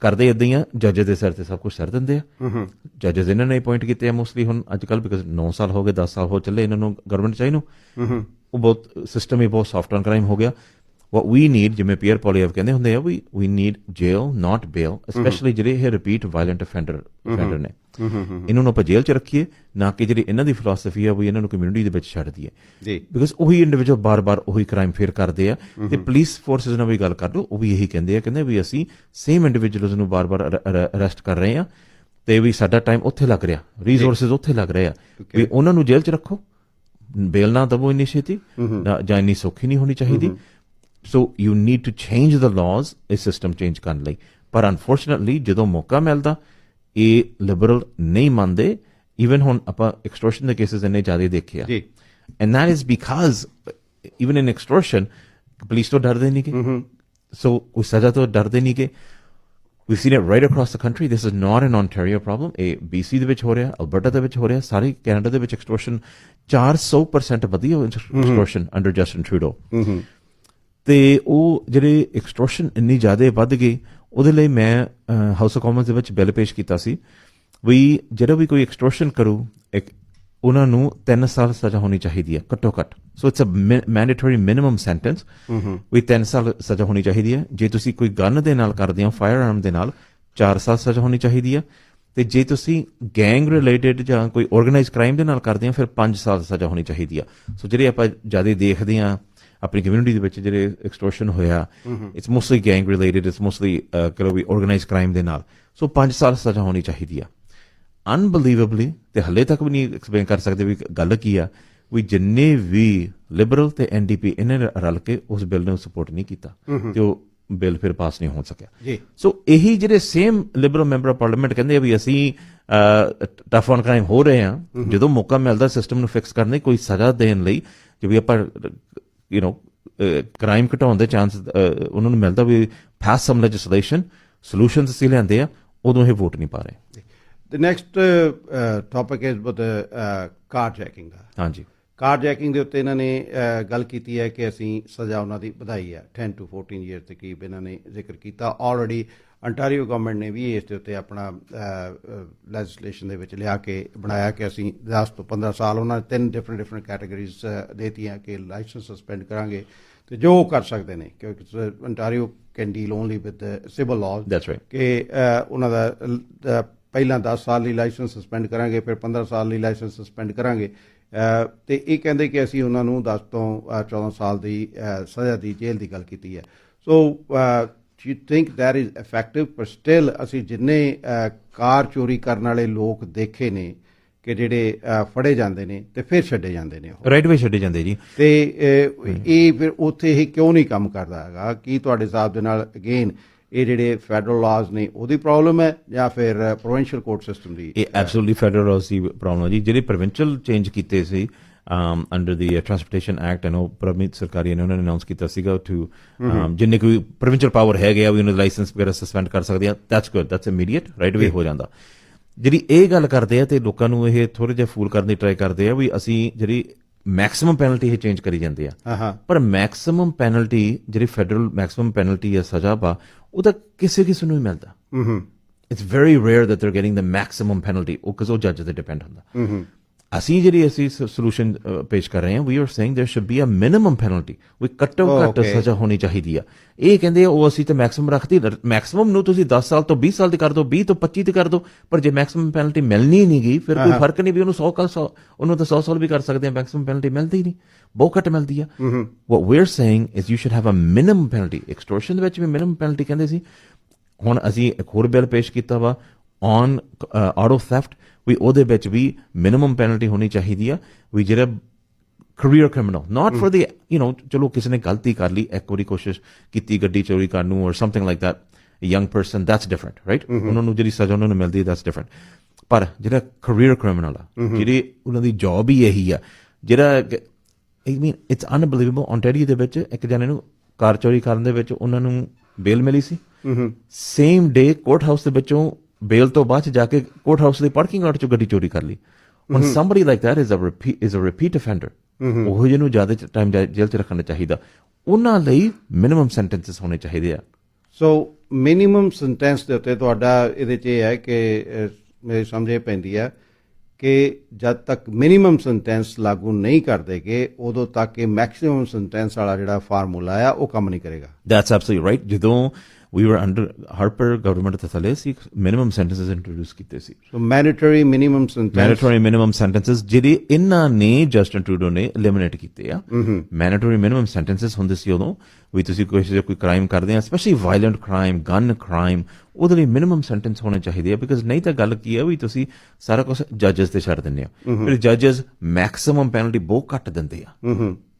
Speaker 2: ਕਰਦੇ ਇਦਾਂ ਹੀ ਆ ਜੱਜ ਦੇ ਸਿਰ ਤੇ ਸਭ ਕੁਝ ਸਰ ਦਿੰਦੇ ਆ। ਜੱਜਸ ਇਹਨਾਂ ਨੇ ਅਪਾਇੰਟ ਕੀਤੇ ਆ ਮੋਸਟਲੀ ਹੁਣ ਅੱਜ ਕੱਲ ਬਿਕਾਜ਼ 9 ਸਾਲ ਹੋ ਗਏ 10 ਸਾਲ ਹੋ ਚੱਲੇ ਇਹਨਾਂ ਨੂੰ ਗਵਰਨਮੈਂਟ ਚਾਹੀ ਨੂੰ। ਉਹ ਬਹੁਤ ਸਿਸਟਮ ਹੀ ਬਹੁਤ ਸੌਫਟ ਔਨ ਕ੍ਰਾਈਮ ਹੋ ਗਿਆ। What we need ਜਿਵੇਂ ਪੀਅਰ ਪੋਲੀਐਵ ਕਹਿੰਦੇ ਹੁੰਦੇ ਆ we we need jail not bail especially ਜਿਹੜੇ ਇਹ ਰਿਪੀਟ ਵਾਇਲੈਂਟ offender offender ਨੇ। ਇਹਨਾਂ ਨੂੰ ਆਪਾਂ ਜੇਲ੍ਹ 'ਚ ਰੱਖੀਏ ਨਾ ਕਿ ਜਿਹੜੀ ਇਹਨਾਂ ਦੀ ਫਿਲਾਸਫੀ ਆ ਵੀ ਇਹਨਾਂ ਨੂੰ ਕਮਿਊਨਿਟੀ ਦੇ ਵਿੱਚ ਛੱਡ ਦਈਏ।
Speaker 1: ਜੀ।
Speaker 2: ਬਿਕਾਜ਼ ਉਹੀ ਇੰਡੀਵਿਜੂਅਲ ਬਾਰ-ਬਾਰ ਉਹੀ ਕ੍ਰਾਈਮ ਫੇਰ ਕਰਦੇ ਆ ਤੇ ਪੁਲਿਸ ਫੋਰਸਸ ਨਾਲ ਵੀ ਗੱਲ ਕਰ ਲਓ ਉਹ ਵੀ ਇਹੀ ਕਹਿੰਦੇ ਆ ਕਹਿੰਦੇ ਵੀ ਅਸੀਂ ਸੇਮ ਇੰਡੀਵਿਜੂਅਲਸ ਨੂੰ ਬਾਰ-ਬਾਰ ਅਰੈਸਟ ਕਰ ਰਹੇ ਆ ਤੇ ਵੀ ਸਾਡਾ ਟਾਈਮ ਉੱਥੇ ਲੱਗ ਰਿਹਾ ਰਿਸੋਰਸਸ ਉੱਥੇ ਲੱਗ ਰਹੇ ਆ। ਵੀ ਉਹਨਾਂ ਨੂੰ ਜੇਲ੍ਹ 'ਚ ਰੱਖੋ ਬੇਲ ਨਾ ਦਵੋ ਇੰਨੀ ਛੇਤੀ ਜਾਂ ਇੰਨੀ ਸੌਖੀ ਨਹੀਂ ਹੋਣੀ ਚਾਹੀਦੀ। So you need to change the laws ਇਹ ਸਿਸਟਮ ਚੇਂਜ ਕਰਨ ਲਈ ਪਰ ਅਨਫੋਰਚਨਟਲੀ ਜਦੋਂ ਮੌਕਾ ਮਿਲਦਾ ਇਹ ਲਿਬਰਲ ਨਹੀਂ ਮੰਨਦੇ ਇਵਨ ਹੁਣ ਆਪਾਂ ਐਕਸਟੋਰਸ਼ਨ ਦੇ ਕੇਸਸ ਇੰਨੇ ਜ਼ਿਆਦਾ ਦੇਖਿਆ
Speaker 1: ਜੀ
Speaker 2: and that is because even in extortion police ਤੋਂ ਡਰਦੇ ਨਹੀਂ ਕਿ ਸੋ ਉਹ ਸਜ਼ਾ ਤੋਂ ਡਰਦੇ ਨਹੀਂ ਕਿ We've seen it right across the country. This is not an Ontario problem. ਇਹ BC ਦੇ ਵਿੱਚ ਹੋ ਰਿਹਾ, ਅਲਬਰਟਾ ਦੇ ਵਿੱਚ ਹੋ ਰਿਹਾ, ਸਾਰੇ ਕੈਨੇਡਾ ਦੇ ਵਿੱਚ ਐਕਸਟੋਰਸ਼ਨ 400% ਵਧੀ ਹੋ ਐਕਸਟੋਰਸ਼ਨ ਅੰਡਰ ਜਸਟਨ ਟਰੂਡੋ। ਤੇ ਉਹ ਜਿਹੜੇ ਐਕਸਟੋਰਸ਼ਨ ਇੰਨੀ ਜ਼ਿਆਦਾ ਵੱਧ ਗਈ ਉਹਦੇ ਲਈ ਮੈਂ ਹਾਊਸ ਆਫ ਕਾਮਨਸ ਦੇ ਵਿੱਚ ਬਿੱਲ ਪੇਸ਼ ਕੀਤਾ ਸੀ ਵੀ ਜਿਹੜਾ ਵੀ ਕੋਈ ਐਕਸਟੋਰਸ਼ਨ ਕਰੂ ਇੱਕ ਉਹਨਾਂ ਨੂੰ 3 ਸਾਲ ਸਜ਼ਾ ਹੋਣੀ ਚਾਹੀਦੀ ਹੈ ਘੱਟੋ ਘੱਟ। So it's a mandatory minimum sentence ਵੀ 3 ਸਾਲ ਸਜ਼ਾ ਹੋਣੀ ਚਾਹੀਦੀ ਹੈ। ਜੇ ਤੁਸੀਂ ਕੋਈ ਗਨ ਦੇ ਨਾਲ ਕਰਦੇ ਹੋ ਫਾਇਰ ਆਰਮ ਦੇ ਨਾਲ 4 ਸਾਲ ਸਜ਼ਾ ਹੋਣੀ ਚਾਹੀਦੀ ਹੈ। ਤੇ ਜੇ ਤੁਸੀਂ ਗੈਂਗ ਰਿਲੇਟਡ ਜਾਂ ਕੋਈ ਆਰਗੇਨਾਈਜ਼ਡ ਕ੍ਰਾਈਮ ਦੇ ਨਾਲ ਕਰਦੇ ਹੋ ਫਿਰ 5 ਸਾਲ ਸਜ਼ਾ ਹੋਣੀ ਚਾਹੀਦੀ ਆ ਸੋ ਜਿਹੜੇ ਆਪਾਂ ਜ਼ਿਆਦਾ ਦੇਖਦੇ ਆ ਆਪਣੀ ਕਮਿਊਨਿਟੀ ਦੇ ਵਿੱਚ ਜਿਹੜੇ ਐਕਸਟੋਰਸ਼ਨ ਹੋਇਆ it's mostly gang related it's mostly ਕਰੋ ਵੀ ਆਰਗੇਨਾਈਜ਼ਡ ਕ੍ਰਾਈਮ ਦੇ ਨਾਲ। ਸੋ 5 ਸਾਲ ਸਜ਼ਾ ਹੋਣੀ ਚਾਹੀਦੀ ਆ। ਅਨਬਲੀਵੇਬਲੀ ਤੇ ਹੱਲੇ ਤੱਕ ਵੀ ਨਹੀਂ ਐਕਸਪਲੇਨ ਕਰ ਸਕਦੇ ਵੀ ਗੱਲ ਕੀ ਆ ਵੀ ਜਿੰਨੇ ਵੀ ਲਿਬਰਲ ਤੇ ਐਨਡੀਪੀ ਇਹਨਾਂ ਨੇ ਰਲ ਕੇ ਉਸ ਬਿੱਲ ਨੂੰ ਸਪੋਰਟ ਨਹੀਂ ਕੀਤਾ ਤੇ ਉਹ ਬਿੱਲ ਫਿਰ ਪਾਸ ਨਹੀਂ ਹੋ ਸਕਿਆ।
Speaker 1: ਜੀ।
Speaker 2: ਸੋ ਇਹੀ ਜਿਹੜੇ same liberal member of parliament ਕਹਿੰਦੇ ਆ ਵੀ ਅਸੀਂ ਟਫ ਔਨ ਕ੍ਰਾਈਮ ਹੋ ਰਹੇ ਆ ਜਦੋਂ ਮੌਕਾ ਮਿਲਦਾ ਸਿਸਟਮ ਨੂੰ ਫਿਕਸ ਕਰਨ ਲਈ ਕੋਈ ਸਜ਼ਾ ਦੇਣ ਲਈ ਜੇ ਵੀ ਆਪਾਂ ਯੂ نو ਕ੍ਰਾਈਮ ਘਟਾਉਣ ਦੇ ਚਾਂਸ ਉਹਨਾਂ ਨੂੰ ਮਿਲਦਾ ਵੀ ਪਾਸ ਸਮ ਲੈਜਿਸਲੇਸ਼ਨ ਸੋਲੂਸ਼ਨਸ ਅਸੀਂ ਲਿਆਂਦੇ ਆ ਉਦੋਂ ਇਹ ਵੋਟ ਨਹੀਂ ਪਾ ਰਹੇ।
Speaker 1: Uh, topic is about the uh, carjacking ਦਾ।
Speaker 2: ਹਾਂਜੀ।
Speaker 1: ਕਾਰਜੈਕਿੰਗ ਦੇ ਉੱਤੇ ਇਹਨਾਂ ਨੇ ਗੱਲ ਕੀਤੀ ਹੈ ਕਿ ਅਸੀਂ ਸਜ਼ਾ ਉਹਨਾਂ ਦੀ ਵਧਾਈ ਹੈ। 10 ਟੂ 14 ਇਅਰਸ ਦੇ ਕਰੀਬ ਇਹਨਾਂ ਨੇ ਜ਼ਿਕਰ ਕੀਤਾ। ਆਲਰੇਡੀ ਅੰਟਾਰੀਓ ਗਵਰਨਮੈਂਟ ਨੇ ਵੀ ਇਸ ਦੇ ਉੱਤੇ ਆਪਣਾ ਲੈਜਿਸਲੇਸ਼ਨ ਦੇ ਵਿੱਚ ਲਿਆ ਕੇ ਬਣਾਇਆ ਕਿ ਅਸੀਂ 10 ਤੋਂ 15 ਸਾਲ ਉਹਨਾਂ ਨੇ ਤਿੰਨ ਡਿਫਰੈਂਟ ਡਿਫਰੈਂਟ ਕੈਟਾਗਰੀਜ਼ ਦੇਤੀਆਂ ਕਿ ਲਾਇਸੈਂਸ ਸਸਪੈਂਡ ਕਰਾਂਗੇ ਤੇ ਜੋ ਕਰ ਸਕਦੇ ਨੇ ਕਿਉਂਕਿ Ontario can deal only with civil laws
Speaker 2: that's right
Speaker 1: ਕਿ ਉਹਨਾਂ ਦਾ ਪਹਿਲਾਂ 10 ਸਾਲ ਲਈ ਲਾਇਸੈਂਸ ਸਸਪੈਂਡ ਕਰਾਂਗੇ ਫਿਰ 15 ਸਾਲ ਲਈ ਲਾਇਸੈਂਸ ਸਸਪੈਂਡ ਕਰਾਂਗੇ ਤੇ ਇਹ ਕਹਿੰਦੇ ਕਿ ਅਸੀਂ ਉਹਨਾਂ ਨੂੰ 10 ਤੋਂ ਅਹ, 14 ਸਾਲ ਦੀ ਸਜ਼ਾ ਦੀ ਜੇਲ੍ਹ ਦੀ ਗੱਲ ਕੀਤੀ ਹੈ। So you think that is effective ਪਰ ਸਟਿਲ ਅਸੀਂ ਜਿੰਨੇ ਕਾਰ ਚੋਰੀ ਕਰਨ ਵਾਲੇ ਲੋਕ ਦੇਖੇ ਨੇ ਕਿ ਜਿਹੜੇ ਫੜੇ ਜਾਂਦੇ ਨੇ ਤੇ ਫਿਰ ਛੱਡੇ ਜਾਂਦੇ ਨੇ
Speaker 2: ਰਾਈਟ ਵੇ ਛੱਡੇ ਜਾਂਦੇ ਜੀ।
Speaker 1: ਤੇ ਇਹ ਫਿਰ ਉੱਥੇ ਇਹ ਕਿਉਂ ਨਹੀਂ ਕੰਮ ਕਰਦਾ ਹੈਗਾ? ਕੀ ਤੁਹਾਡੇ ਹਿਸਾਬ ਦੇ ਨਾਲ ਅਗੇਨ ਇਹ ਜਿਹੜੇ ਫੈਡਰਲ ਲਾਜ਼ ਨੇ ਉਹਦੀ ਪ੍ਰੋਬਲਮ ਹੈ ਜਾਂ ਫਿਰ ਪ੍ਰੋਵਿੰਸ਼ੀਅਲ ਕੋਰਟ ਸਿਸਟਮ ਦੀ?
Speaker 2: ਇਹ ਐਬਸੋਲੂਟਲੀ ਫੈਡਰਲ ਲਾਜ਼ ਦੀ ਪ੍ਰੋਬਲਮ ਹੈ ਜੀ। ਜਿਹੜੇ ਪ੍ਰੋਵਿੰਸ਼ੀਅਲ ਚੇਂਜ ਕੀਤੇ ਸੀ um under the uh, transportation act. And ਉਹ ਪ੍ਰਮਿਤ ਸਰਕਾਰੀ ਨੇ ਉਹਨਾਂ ਨੇ ਅਨਾਉਂਸ ਕੀਤਾ ਸੀਗਾ ਟੂ ਜਿੰਨੇ ਕੋਈ ਪ੍ਰੋਵਿੰਸ਼ੀਅਲ ਪਾਵਰ ਹੈਗੇ ਆ ਵੀ ਉਹਨਾਂ ਦਾ ਲਾਇਸੈਂਸ ਵਗੈਰਾ ਸਸਪੈਂਡ ਕਰ ਸਕਦੇ ਆ that's good that's immediate right away ਹੋ ਜਾਂਦਾ। ਜਿਹੜੀ ਇਹ ਗੱਲ ਕਰਦੇ ਆ ਤੇ ਲੋਕਾਂ ਨੂੰ ਇਹ ਥੋੜੇ ਜਿਹਾ ਫੂਲ ਕਰਨ ਦੀ ਟਰਾਈ ਕਰਦੇ ਆ ਵੀ ਅਸੀਂ ਜਿਹੜੀ ਮੈਕਸਿਮਮ ਪੈਨਲਟੀ ਇਹ ਚੇਂਜ ਕਰੀ ਜਾਂਦੇ ਆ। ਪਰ ਮੈਕਸਿਮਮ ਪੈਨਲਟੀ ਜਿਹੜੀ ਫੈਡਰਲ ਮੈਕਸਿਮਮ ਪੈਨਲਟੀ ਹੈ ਸਜ਼ਾ ਬਾ ਉਹ ਤਾਂ ਕਿਸੇ ਕਿਸੇ ਨੂੰ ਹੀ ਮਿਲਦਾ।
Speaker 1: ਹੂੰ ਹੂੰ
Speaker 2: it's very rare that they're getting the maximum penalty ਉਹ ਕਿਸ ਜੱਜ ਤੇ ਡਿਪੈਂਡ ਹੁੰਦਾ। ਅਸੀਂ ਜਿਹੜੀ ਅਸੀਂ ਸੋਲੂਸ਼ਨ ਪੇਸ਼ ਕਰ ਰਹੇ ਹਾਂ we are saying there should be a minimum penalty ਵੀ ਘੱਟੋ
Speaker 1: Oh,
Speaker 2: ਘੱਟ
Speaker 1: okay.
Speaker 2: ਸਜ਼ਾ ਹੋਣੀ ਚਾਹੀਦੀ ਆ ਇਹ ਕਹਿੰਦੇ ਆ ਉਹ ਅਸੀਂ ਤੇ ਮੈਕਸਿਮਮ ਰੱਖਦੀ ਮੈਕਸਿਮਮ ਨੂੰ ਤੁਸੀਂ 10 ਸਾਲ ਤੋਂ 20 ਸਾਲ ਦੀ ਕਰ ਦਿਓ 20 ਤੋਂ 25 ਤੇ ਕਰ ਦਿਓ ਪਰ ਜੇ ਮੈਕਸਿਮਮ ਪੈਨਲਟੀ ਮਿਲਣੀ ਨਹੀਂ ਗਈ ਫਿਰ ਕੋਈ ਫਰਕ ਨਹੀਂ ਵੀ ਉਹਨੂੰ 100 ਕੱਲ 100 ਉਹਨੂੰ ਤਾਂ 100 ਸਾਲ ਵੀ ਕਰ ਸਕਦੇ ਆ ਮੈਕਸਿਮਮ ਪੈਨਲਟੀ ਮਿਲਦੀ ਨਹੀਂ ਬਹੁਤ ਘੱਟ ਮਿਲਦੀ ਆ what we're saying is you should have a minimum penalty extortion ਦੇ ਵਿੱਚ ਵੀ minimum penalty ਕਹਿੰਦੇ ਸੀ ਹੁਣ ਅਸੀਂ ਇੱਕ ਹੋਰ ਬਿੱਲ ਪੇਸ਼ ਕੀਤਾ ਵਾ ਔਨ ਆਟੋ ਥੈਫਟ ਵੀ ਉਹਦੇ ਵਿੱਚ ਵੀ ਮਿਨੀਮਮ ਪੈਨਲਟੀ ਹੋਣੀ ਚਾਹੀਦੀ ਆ। ਵੀ ਜਿਹੜਾ career criminal not for the you know ਚਲੋ ਕਿਸੇ ਨੇ ਗਲਤੀ ਕਰ ਲਈ ਇੱਕ ਵਾਰੀ ਕੋਸ਼ਿਸ਼ ਕੀਤੀ ਗੱਡੀ ਚੋਰੀ ਕਰਨ ਨੂੰ or something like that a young person that's different right? ਉਹਨਾਂ ਨੂੰ ਜਿਹੜੀ ਸਜ਼ਾ ਉਹਨਾਂ ਨੂੰ ਮਿਲਦੀ that's different ਪਰ ਜਿਹੜਾ career criminal ਆ ਜਿਹੜੀ ਉਹਨਾਂ ਦੀ ਜੌਬ ਹੀ ਇਹੀ ਆ ਜਿਹੜਾ I mean it's unbelievable ontario ਦੇ ਵਿੱਚ ਇੱਕ ਜਣੇ ਨੂੰ ਕਾਰ ਚੋਰੀ ਕਰਨ ਦੇ ਵਿੱਚ ਉਹਨਾਂ ਨੂੰ ਬੇਲ ਮਿਲੀ ਸੀ। ਸੇਮ ਡੇ ਕੋਰਟ ਹਾਊਸ ਦੇ ਵਿੱਚੋਂ ਬੇਲ ਤੋਂ ਬਾਅਦ ਜਾ ਕੇ ਕੋਰਟ ਹਾਊਸ ਦੀ ਪਾਰਕਿੰਗ ਲਾਟ 'ਚੋਂ ਗੱਡੀ ਚੋਰੀ ਕਰ ਲਈ। ਹੁਣ somebody like that is a repeat is a repeat offender ਉਹ ਜਿਹਨੂੰ ਜ਼ਿਆਦਾ ਟਾਈਮ ਜੇਲ੍ਹ 'ਚ ਰੱਖਣਾ ਚਾਹੀਦਾ। ਉਹਨਾਂ ਲਈ ਮਿਨੀਮਮ ਸੈਂਟੈਂਸਸ ਹੋਣੇ ਚਾਹੀਦੇ ਆ।
Speaker 1: ਸੋ ਮਿਨੀਮਮ ਸੈਂਟੈਂਸ ਦੇ ਉੱਤੇ ਤੁਹਾਡਾ ਇਹਦੇ 'ਚ ਇਹ ਹੈ ਕਿ ਮੇਰੇ ਸਮਝੇ ਪੈਂਦੀ ਹੈ ਕਿ ਜਦ ਤੱਕ ਮਿਨੀਮਮ ਸੈਂਟੈਂਸ ਲਾਗੂ ਨਹੀਂ ਕਰਦੇਗੇ ਉਦੋਂ ਤੱਕ ਇਹ ਮੈਕਸਿਮਮ ਸੈਂਟੈਂਸ ਵਾਲਾ ਜਿਹੜਾ ਫਾਰਮੂਲਾ ਆ ਉਹ ਕੰਮ ਨਹੀਂ ਕਰੇਗਾ।
Speaker 2: That's absolutely right. ਜਦੋਂ we were under Harper government ਦੇ ਥੱਲੇ ਸੀ ਮਿਨੀਮਮ ਸੈਂਟੈਂਸਸ ਇੰਟਰੋਡਿਊਸ ਕੀਤੇ ਸੀ
Speaker 1: so mandatory minimum sentence
Speaker 2: mandatory minimum sentences ਜਿਹੜੇ ਇਹਨਾਂ ਨੇ ਜਸਟਨ ਟਰੂਡੋ ਨੇ ਐਲੀਮੀਨੇਟ ਕੀਤੇ ਆ ਮੈਂਡੇਟਰੀ ਮਿਨੀਮਮ ਸੈਂਟੈਂਸਸ ਹੁੰਦੇ ਸੀ ਉਦੋਂ ਵੀ ਤੁਸੀਂ ਕੋਈ ਜੇ ਕੋਈ ਕ੍ਰਾਈਮ ਕਰਦੇ ਆ specially violent crime gun crime ਉਹਦੇ ਲਈ ਮਿਨੀਮਮ ਸੈਂਟੈਂਸ ਹੋਣੇ ਚਾਹੀਦੇ ਆ ਬਿਕਾਜ਼ ਨਹੀਂ ਤਾਂ ਗੱਲ ਕੀ ਆ ਵੀ ਤੁਸੀਂ ਸਾਰਾ ਕੁਝ ਜੱਜਸ ਤੇ ਛੱਡ ਦਿੰਦੇ ਆ ਫਿਰ ਜੱਜਸ ਮੈਕਸਿਮਮ ਪੈਨਲਟੀ ਬਹੁਤ ਘੱਟ ਦਿੰਦੇ ਆ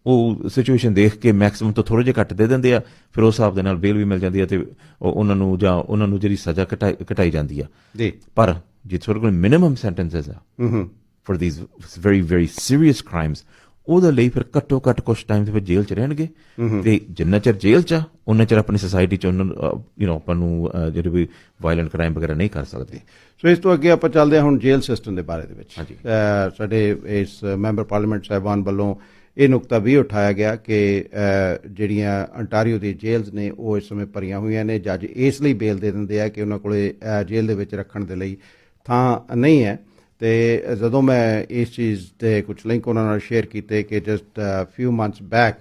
Speaker 2: ਉਹ ਸਿਚੁਏਸ਼ਨ ਦੇਖ ਕੇ ਮੈਕਸਿਮਮ ਤੋਂ ਥੋੜੇ ਜਿਹਾ ਘੱਟ ਦੇ ਦਿੰਦੇ ਆ ਫਿਰ ਉਸ ਹਿਸਾਬ ਦੇ ਨਾਲ ਬੇਲ ਵੀ ਮਿਲ ਜਾਂਦੀ ਹੈ ਤੇ ਉਹਨਾਂ ਨੂੰ ਜਾਂ ਉਹਨਾਂ ਨੂੰ ਜਿਹੜੀ ਸਜ਼ਾ ਘਟਾਈ ਜਾਂਦੀ ਆ।
Speaker 1: ਜੀ।
Speaker 2: ਪਰ ਜੇ ਤੁਹਾਡੇ ਕੋਲ ਮਿਨੀਮਮ ਸੈਂਟੈਂਸਸ ਆ ਹਮਮ for these very very serious crimes ਉਹਦੇ ਲਈ ਫਿਰ ਘੱਟੋ ਘੱਟ ਕੁਝ ਟਾਈਮ ਤੇ ਫਿਰ ਜੇਲ੍ਹ 'ਚ ਰਹਿਣਗੇ। ਤੇ ਜਿੰਨਾ ਚਿਰ ਜੇਲ੍ਹ 'ਚ ਆ ਉਹਨਾਂ ਚਿਰ ਆਪਣੀ ਸੋਸਾਇਟੀ 'ਚ ਉਹਨਾਂ ਯੂ نو ਆਪਾਂ ਨੂੰ ਜਿਹੜੇ ਵੀ ਵਾਇਲੈਂਟ ਕ੍ਰਾਈਮ ਵਗੈਰਾ ਨਹੀਂ ਕਰ ਸਕਦੇ।
Speaker 1: ਸੋ ਇਸ ਤੋਂ ਅੱਗੇ ਆਪਾਂ ਚੱਲਦੇ ਹਾਂ ਹੁਣ ਜੇਲ੍ਹ ਸਿਸਟਮ ਦੇ ਬਾਰੇ ਦੇ ਵਿੱਚ। ਸਾਡੇ ਇਸ ਮੈਂਬਰ ਪਾਰਲੀਮੈਂਟ ਸਾਹਿਬਾਨ ਵੱਲੋਂ ਇਹ ਨੁਕਤਾ ਵੀ ਉਠਾਇਆ ਗਿਆ ਕਿ ਜਿਹੜੀਆਂ ਅੰਟਾਰੀਓ ਦੀ ਜੇਲਜ਼ ਨੇ, ਉਹ ਇਸ ਸਮੇਂ ਭਰੀਆਂ ਹੋਈਆਂ ਨੇ। ਜੱਜ ਇਸ ਲਈ ਬੇਲ ਦੇ ਦਿੰਦੇ ਆ ਕਿ ਉਹਨਾਂ ਕੋਲੇ ਜੇਲ੍ਹ ਦੇ ਵਿੱਚ ਰੱਖਣ ਦੇ ਲਈ ਥਾਂ ਨਹੀਂ ਹੈ। ਤੇ ਜਦੋਂ ਮੈਂ ਇਸ ਚੀਜ਼ ਦੇ ਕੁਝ ਲਿੰਕ ਉਹਨਾਂ ਨਾਲ ਸ਼ੇਅਰ ਕੀਤੇ ਕਿ ਜਸਟ ਫਿਊ ਮੰਥਸ ਬੈਕ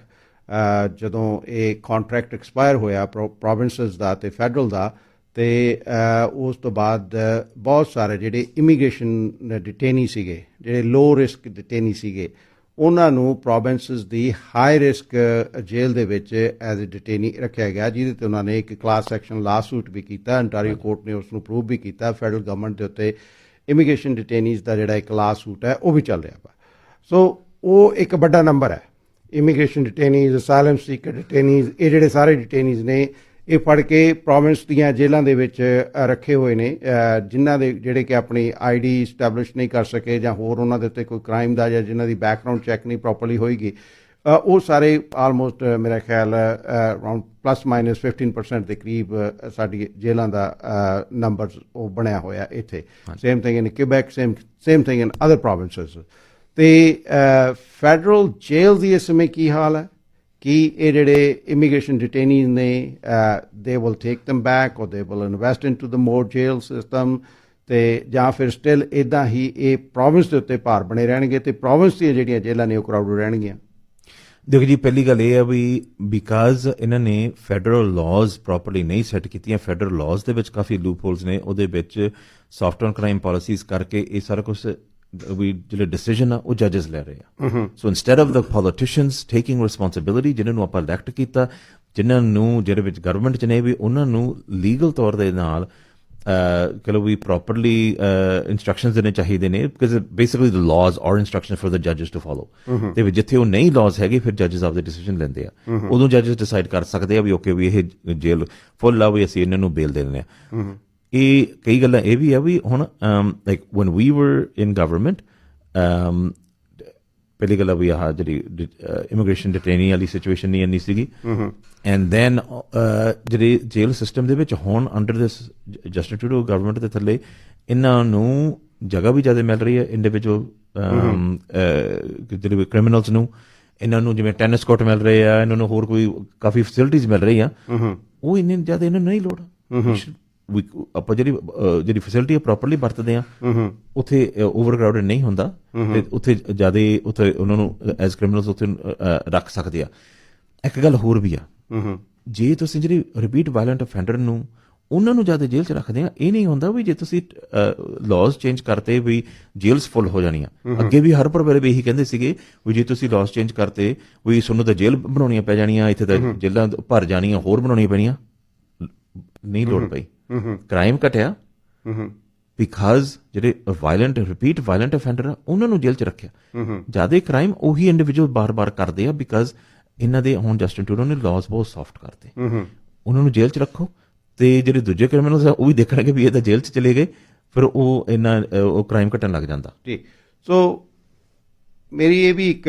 Speaker 1: ਜਦੋਂ ਇਹ ਕੰਟਰੈਕਟ ਐਕਸਪਾਇਰ ਹੋਇਆ ਪ੍ਰੋਵਿੰਸਸ ਦਾ ਤੇ ਫੈਡਰਲ ਦਾ, ਤੇ ਉਸ ਤੋਂ ਬਾਅਦ ਬਹੁਤ ਸਾਰੇ ਜਿਹੜੇ ਇਮੀਗ੍ਰੇਸ਼ਨ ਡਿਟੇਨੀ ਸੀਗੇ, ਜਿਹੜੇ ਲੋ ਰਿਸਕ ਡਿਟੇਨੀ ਸੀਗੇ ਉਹਨਾਂ ਨੂੰ ਪ੍ਰੋਵਿੰਸਸ ਦੀ ਹਾਈ ਰਿਸਕ ਜੇਲ੍ਹ ਦੇ ਵਿੱਚ ਐਜ਼ ਅ ਡਿਟੇਨੀ ਰੱਖਿਆ ਗਿਆ ਜਿਹਦੇ ਤੇ ਉਹਨਾਂ ਨੇ ਇੱਕ ਕਲਾਸ ਐਕਸ਼ਨ ਲਾਸੂਟ ਵੀ ਕੀਤਾ ਅੰਟਾਰੀਓ ਕੋਰਟ ਨੇ ਉਸ ਨੂੰ ਪ੍ਰੂਵ ਵੀ ਕੀਤਾ ਫੈਡਰਲ ਗਵਰਨਮੈਂਟ ਦੇ ਉੱਤੇ ਇਮੀਗ੍ਰੇਸ਼ਨ ਡਿਟੇਨੀਜ਼ ਦਾ ਜਿਹੜਾ ਇੱਕ ਲਾਸੂਟ ਹੈ ਉਹ ਵੀ ਚੱਲ ਰਿਹਾ ਵਾ। ਸੋ ਉਹ ਇੱਕ ਵੱਡਾ ਨੰਬਰ ਹੈ। ਇਮੀਗ੍ਰੇਸ਼ਨ ਡਿਟੇਨੀਜ਼ ਅਸਾਈਲਮ ਸੀਕਰ ਡਿਟੇਨੀਜ਼ ਇਹ ਜਿਹੜੇ ਸਾਰੇ ਡਿਟੇਨੀਜ਼ ਨੇ ਇਹ ਫੜ ਕੇ ਪ੍ਰੋਵਿੰਸ ਦੀਆਂ ਜੇਲ੍ਹਾਂ ਦੇ ਵਿੱਚ ਰੱਖੇ ਹੋਏ ਨੇ। ਜਿਨ੍ਹਾਂ ਦੇ ਜਿਹੜੇ ਕਿ ਆਪਣੀ ਆਈਡੀ ਸਟੈਬਲਿਸ਼ ਨਹੀਂ ਕਰ ਸਕੇ ਜਾਂ ਹੋਰ ਉਹਨਾਂ ਦੇ ਉੱਤੇ ਕੋਈ ਕ੍ਰਾਈਮ ਦਾ ਜਾਂ ਜਿਨ੍ਹਾਂ ਦੀ ਬੈਕਗ੍ਰਾਉਂਡ ਚੈੱਕ ਨਹੀਂ ਪ੍ਰੋਪਰਲੀ ਹੋਏਗੀ ਅ, ਉਹ ਸਾਰੇ ਆਲਮੋਸਟ ਮੇਰਾ ਖਿਆਲ ਅਰਾਊਂਡ ਪਲੱਸ ਮਾਈਨਸ 15% ਦੇ ਕਰੀਬ ਸਾਡੀ ਜੇਲ੍ਹਾਂ ਦਾ ਨੰਬਰ ਉਹ ਬਣਿਆ ਹੋਇਆ ਇੱਥੇ। Same thing in Quebec same same thing in other provinces ਤੇ ਫੈਡਰਲ ਜੇਲ੍ਹ ਦੀ ਇਸ ਸਮੇਂ ਕੀ ਹਾਲ ਹੈ? ਕਿ ਇਹ ਜਿਹੜੇ ਇਮੀਗ੍ਰੇਸ਼ਨ ਡਿਟੇਨੀਜ਼ ਨੇ they will take them back or they will invest into the more jail system ਤੇ ਜਾਂ ਫਿਰ ਸਟਿਲ ਇਦਾਂ ਹੀ ਇਹ ਪ੍ਰੋਵਿੰਸ ਦੇ ਉੱਤੇ ਭਾਰ ਬਣੇ ਰਹਿਣਗੇ ਤੇ ਪ੍ਰੋਵਿੰਸ ਦੀਆਂ ਜਿਹੜੀਆਂ ਜੇਲ੍ਹਾਂ ਨੇ ਉਹ ਕਰਾਊਡ ਰਹਿਣਗੀਆਂ।
Speaker 2: ਦੇਖੋ ਜੀ, ਪਹਿਲੀ ਗੱਲ ਇਹ ਹੈ ਵੀ ਬਿਕਾਜ਼ ਇਹਨਾਂ ਨੇ ਫੈਡਰਲ ਲਾਜ਼ ਪ੍ਰੋਪਰਲੀ ਨਹੀਂ ਸੈੱਟ ਕੀਤੀਆਂ ਫੈਡਰਲ ਲਾਜ਼ ਦੇ ਵਿੱਚ ਕਾਫੀ ਲੂਪ ਹੋਲਸ ਨੇ, ਉਹਦੇ ਵਿੱਚ ਸੌਫਟ ਔਨ ਕ੍ਰਾਈਮ ਪਾਲਿਸੀਜ਼ ਕਰਕੇ ਇਹ ਸਾਰਾ ਕੁਝ ਵੀ ਜਿਹੜੇ ਡਿਸੀਜਨ ਆ ਉਹ ਜੱਜਸ ਲੈ ਰਹੇ ਆ। So instead of the politicians taking responsibility ਜਿਨ੍ਹਾਂ ਨੂੰ ਆਪਾਂ ਇਲੈਕਟ ਕੀਤਾ ਜਿਨ੍ਹਾਂ ਨੂੰ ਜਿਹੜੇ ਵਿੱਚ ਗਵਰਨਮੈਂਟ ਚ ਨੇ ਵੀ ਉਹਨਾਂ ਨੂੰ ਲੀਗਲ ਤੌਰ ਦੇ ਨਾਲ ਕਹ ਵੀ ਪ੍ਰੋਪਰਲੀ ਇਨਸਟਰਕਸ਼ਨਸ ਦੇਣੇ ਚਾਹੀਦੇ ਨੇ because basically the laws or instruction for the ਜੱਜਸ to follow ਤੇ ਵੀ ਜਿੱਥੇ ਉਹ ਨਹੀਂ ਲਾਜ਼ ਹੈਗੇ ਫਿਰ ਜੱਜਸ ਆਪਦੇ ਡਿਸੀਜਨ ਲੈਂਦੇ ਆ। ਉਦੋਂ ਜੱਜਸ ਡਿਸਾਈਡ ਕਰ ਸਕਦੇ ਆ ਵੀ ਓਕੇ ਵੀ ਇਹ ਜੇਲ ਫੁੱਲ ਆ ਵੀ ਅਸੀਂ ਇਹਨਾਂ ਨੂੰ ਬੇਲ ਦੇ ਦਿੰਦੇ ਆ। ਇਹ ਕਈ ਗੱਲਾਂ ਇਹ ਵੀ ਆ ਵੀ ਹੁਣ ਲਾਈਕ ਵਨ ਵੀ ਵਰ ਇਨ ਗਵਰਨਮੈਂਟ ਪਹਿਲੀ ਗੱਲ ਆ ਵੀ ਆਹ ਜਿਹੜੀ ਇਮੀਗ੍ਰੇਸ਼ਨ ਡਿਟੇਨੀ ਵਾਲੀ ਸਿਚੁਏਸ਼ਨ ਨਹੀਂ ਇੰਨੀ ਸੀਗੀ। ਐਂਡ ਦੈਨ ਜਿਹੜੇ ਜੇਲ ਸਿਸਟਮ ਦੇ ਵਿੱਚ ਹੁਣ ਅੰਡਰ ਦਿਸ ਜਸਟਿਸ ਟੂਡੋ ਗਵਰਨਮੈਂਟ ਦੇ ਥੱਲੇ ਇਹਨਾਂ ਨੂੰ ਜਗ੍ਹਾ ਵੀ ਜ਼ਿਆਦਾ ਮਿਲ ਰਹੀ ਹੈ ਇੰਡੀਵਿਜੂਅਲ ਜਿਹੜੇ ਕ੍ਰਿਮੀਨਲਸ ਨੂੰ ਇਹਨਾਂ ਨੂੰ ਜਿਵੇਂ ਟੈਨਿਸ ਕੋਰਟ ਮਿਲ ਰਹੇ ਆ ਇਹਨਾਂ ਨੂੰ ਹੋਰ ਕੋਈ ਕਾਫੀ ਫੈਸਿਲਿਟੀਆਂ ਮਿਲ ਰਹੀਆਂ। ਉਹ ਇੰਨੇ ਜ਼ਿਆਦਾ ਇਹਨਾਂ ਨੂੰ ਨਹੀਂ ਲੋੜ। ਵੀ ਆਪਾਂ ਜਿਹੜੀ ਜਿਹੜੀ ਫੈਸਿਲਿਟੀ ਪ੍ਰੋਪਰਲੀ ਵਰਤਦੇ ਆ ਉੱਥੇ ਓਵਰਕਰਾਊਡਡ ਨਹੀਂ ਹੁੰਦਾ ਤੇ ਉੱਥੇ ਜ਼ਿਆਦਾ ਉੱਥੇ ਉਹਨਾਂ ਨੂੰ ਐਜ਼ ਕ੍ਰਿਮੀਨਲਸ ਉੱਥੇ ਰੱਖ ਸਕਦੇ ਆ। ਇੱਕ ਗੱਲ ਹੋਰ ਵੀ ਆ। ਜੇ ਤੁਸੀਂ ਜਿਹੜੀ ਰਿਪੀਟ ਵਾਇਲੈਂਟ ਅਫੈਂਡਰ ਨੂੰ ਉਹਨਾਂ ਨੂੰ ਜ਼ਿਆਦਾ ਜੇਲ੍ਹ 'ਚ ਰੱਖਦੇ ਆ ਇਹ ਨਹੀਂ ਹੁੰਦਾ ਵੀ ਜੇ ਤੁਸੀਂ ਲਾਜ਼ ਚੇਂਜ ਕਰਤੇ ਵੀ ਜੇਲ੍ਹਸ ਫੁੱਲ ਹੋ ਜਾਣੀਆਂ ਅੱਗੇ ਵੀ ਹਰ ਪਰਵੇਲੇ ਵੀ ਇਹੀ ਕਹਿੰਦੇ ਸੀਗੇ ਵੀ ਜੇ ਤੁਸੀਂ ਲਾਜ਼ ਚੇਂਜ ਕਰਤੇ ਵੀ ਤੁਹਾਨੂੰ ਤਾਂ ਜੇਲ੍ਹ ਬਣਾਉਣੀਆਂ ਪੈ ਜਾਣੀਆਂ ਇੱਥੇ ਤਾਂ ਜੇਲ੍ਹਾਂ ਭਰ ਜਾਣੀਆਂ ਹੋਰ ਬਣਾਉਣੀਆਂ ਪੈਣੀਆਂ। ਨਹੀਂ ਲੋੜ ਪਈ। ਕ੍ਰਾਈਮ ਘਟਿਆ। ਬਿਕਾਜ਼ ਜਿਹੜੇ ਵਾਇਲੈਂਟ ਰਿਪੀਟ ਵਾਇਲੈਂਟ ਅਫੈਂਡਰ ਆ ਉਹਨਾਂ ਨੂੰ ਜੇਲ੍ਹ 'ਚ ਰੱਖਿਆ। ਜ਼ਿਆਦਾ ਕ੍ਰਾਈਮ ਉਹੀ ਇੰਡੀਵਿਜੂਅਲ ਬਾਰ-ਬਾਰ ਕਰਦੇ ਆ ਬਿਕਾਜ਼ ਇਹਨਾਂ ਦੇ ਹੁਣ ਜਸਟਿਨ ਟਰੂਡੋ ਨੇ ਲਾਜ਼ ਬਹੁਤ ਸੌਫਟ ਕਰਤੇ। ਉਹਨਾਂ ਨੂੰ ਜੇਲ੍ਹ 'ਚ ਰੱਖੋ। ਤੇ ਜਿਹੜੇ ਦੂਜੇ ਕ੍ਰਿਮੀਨਲਸ ਆ ਉਹ ਵੀ ਦੇਖਣਗੇ ਵੀ ਇਹ ਤਾਂ ਜੇਲ੍ਹ 'ਚ ਚਲੇ ਗਏ ਫਿਰ ਉਹ ਇਹਨਾਂ ਉਹ ਕ੍ਰਾਈਮ ਘਟਣ ਲੱਗ ਜਾਂਦਾ।
Speaker 1: ਜੀ। ਸੋ ਮੇਰੀ ਇਹ ਵੀ ਇੱਕ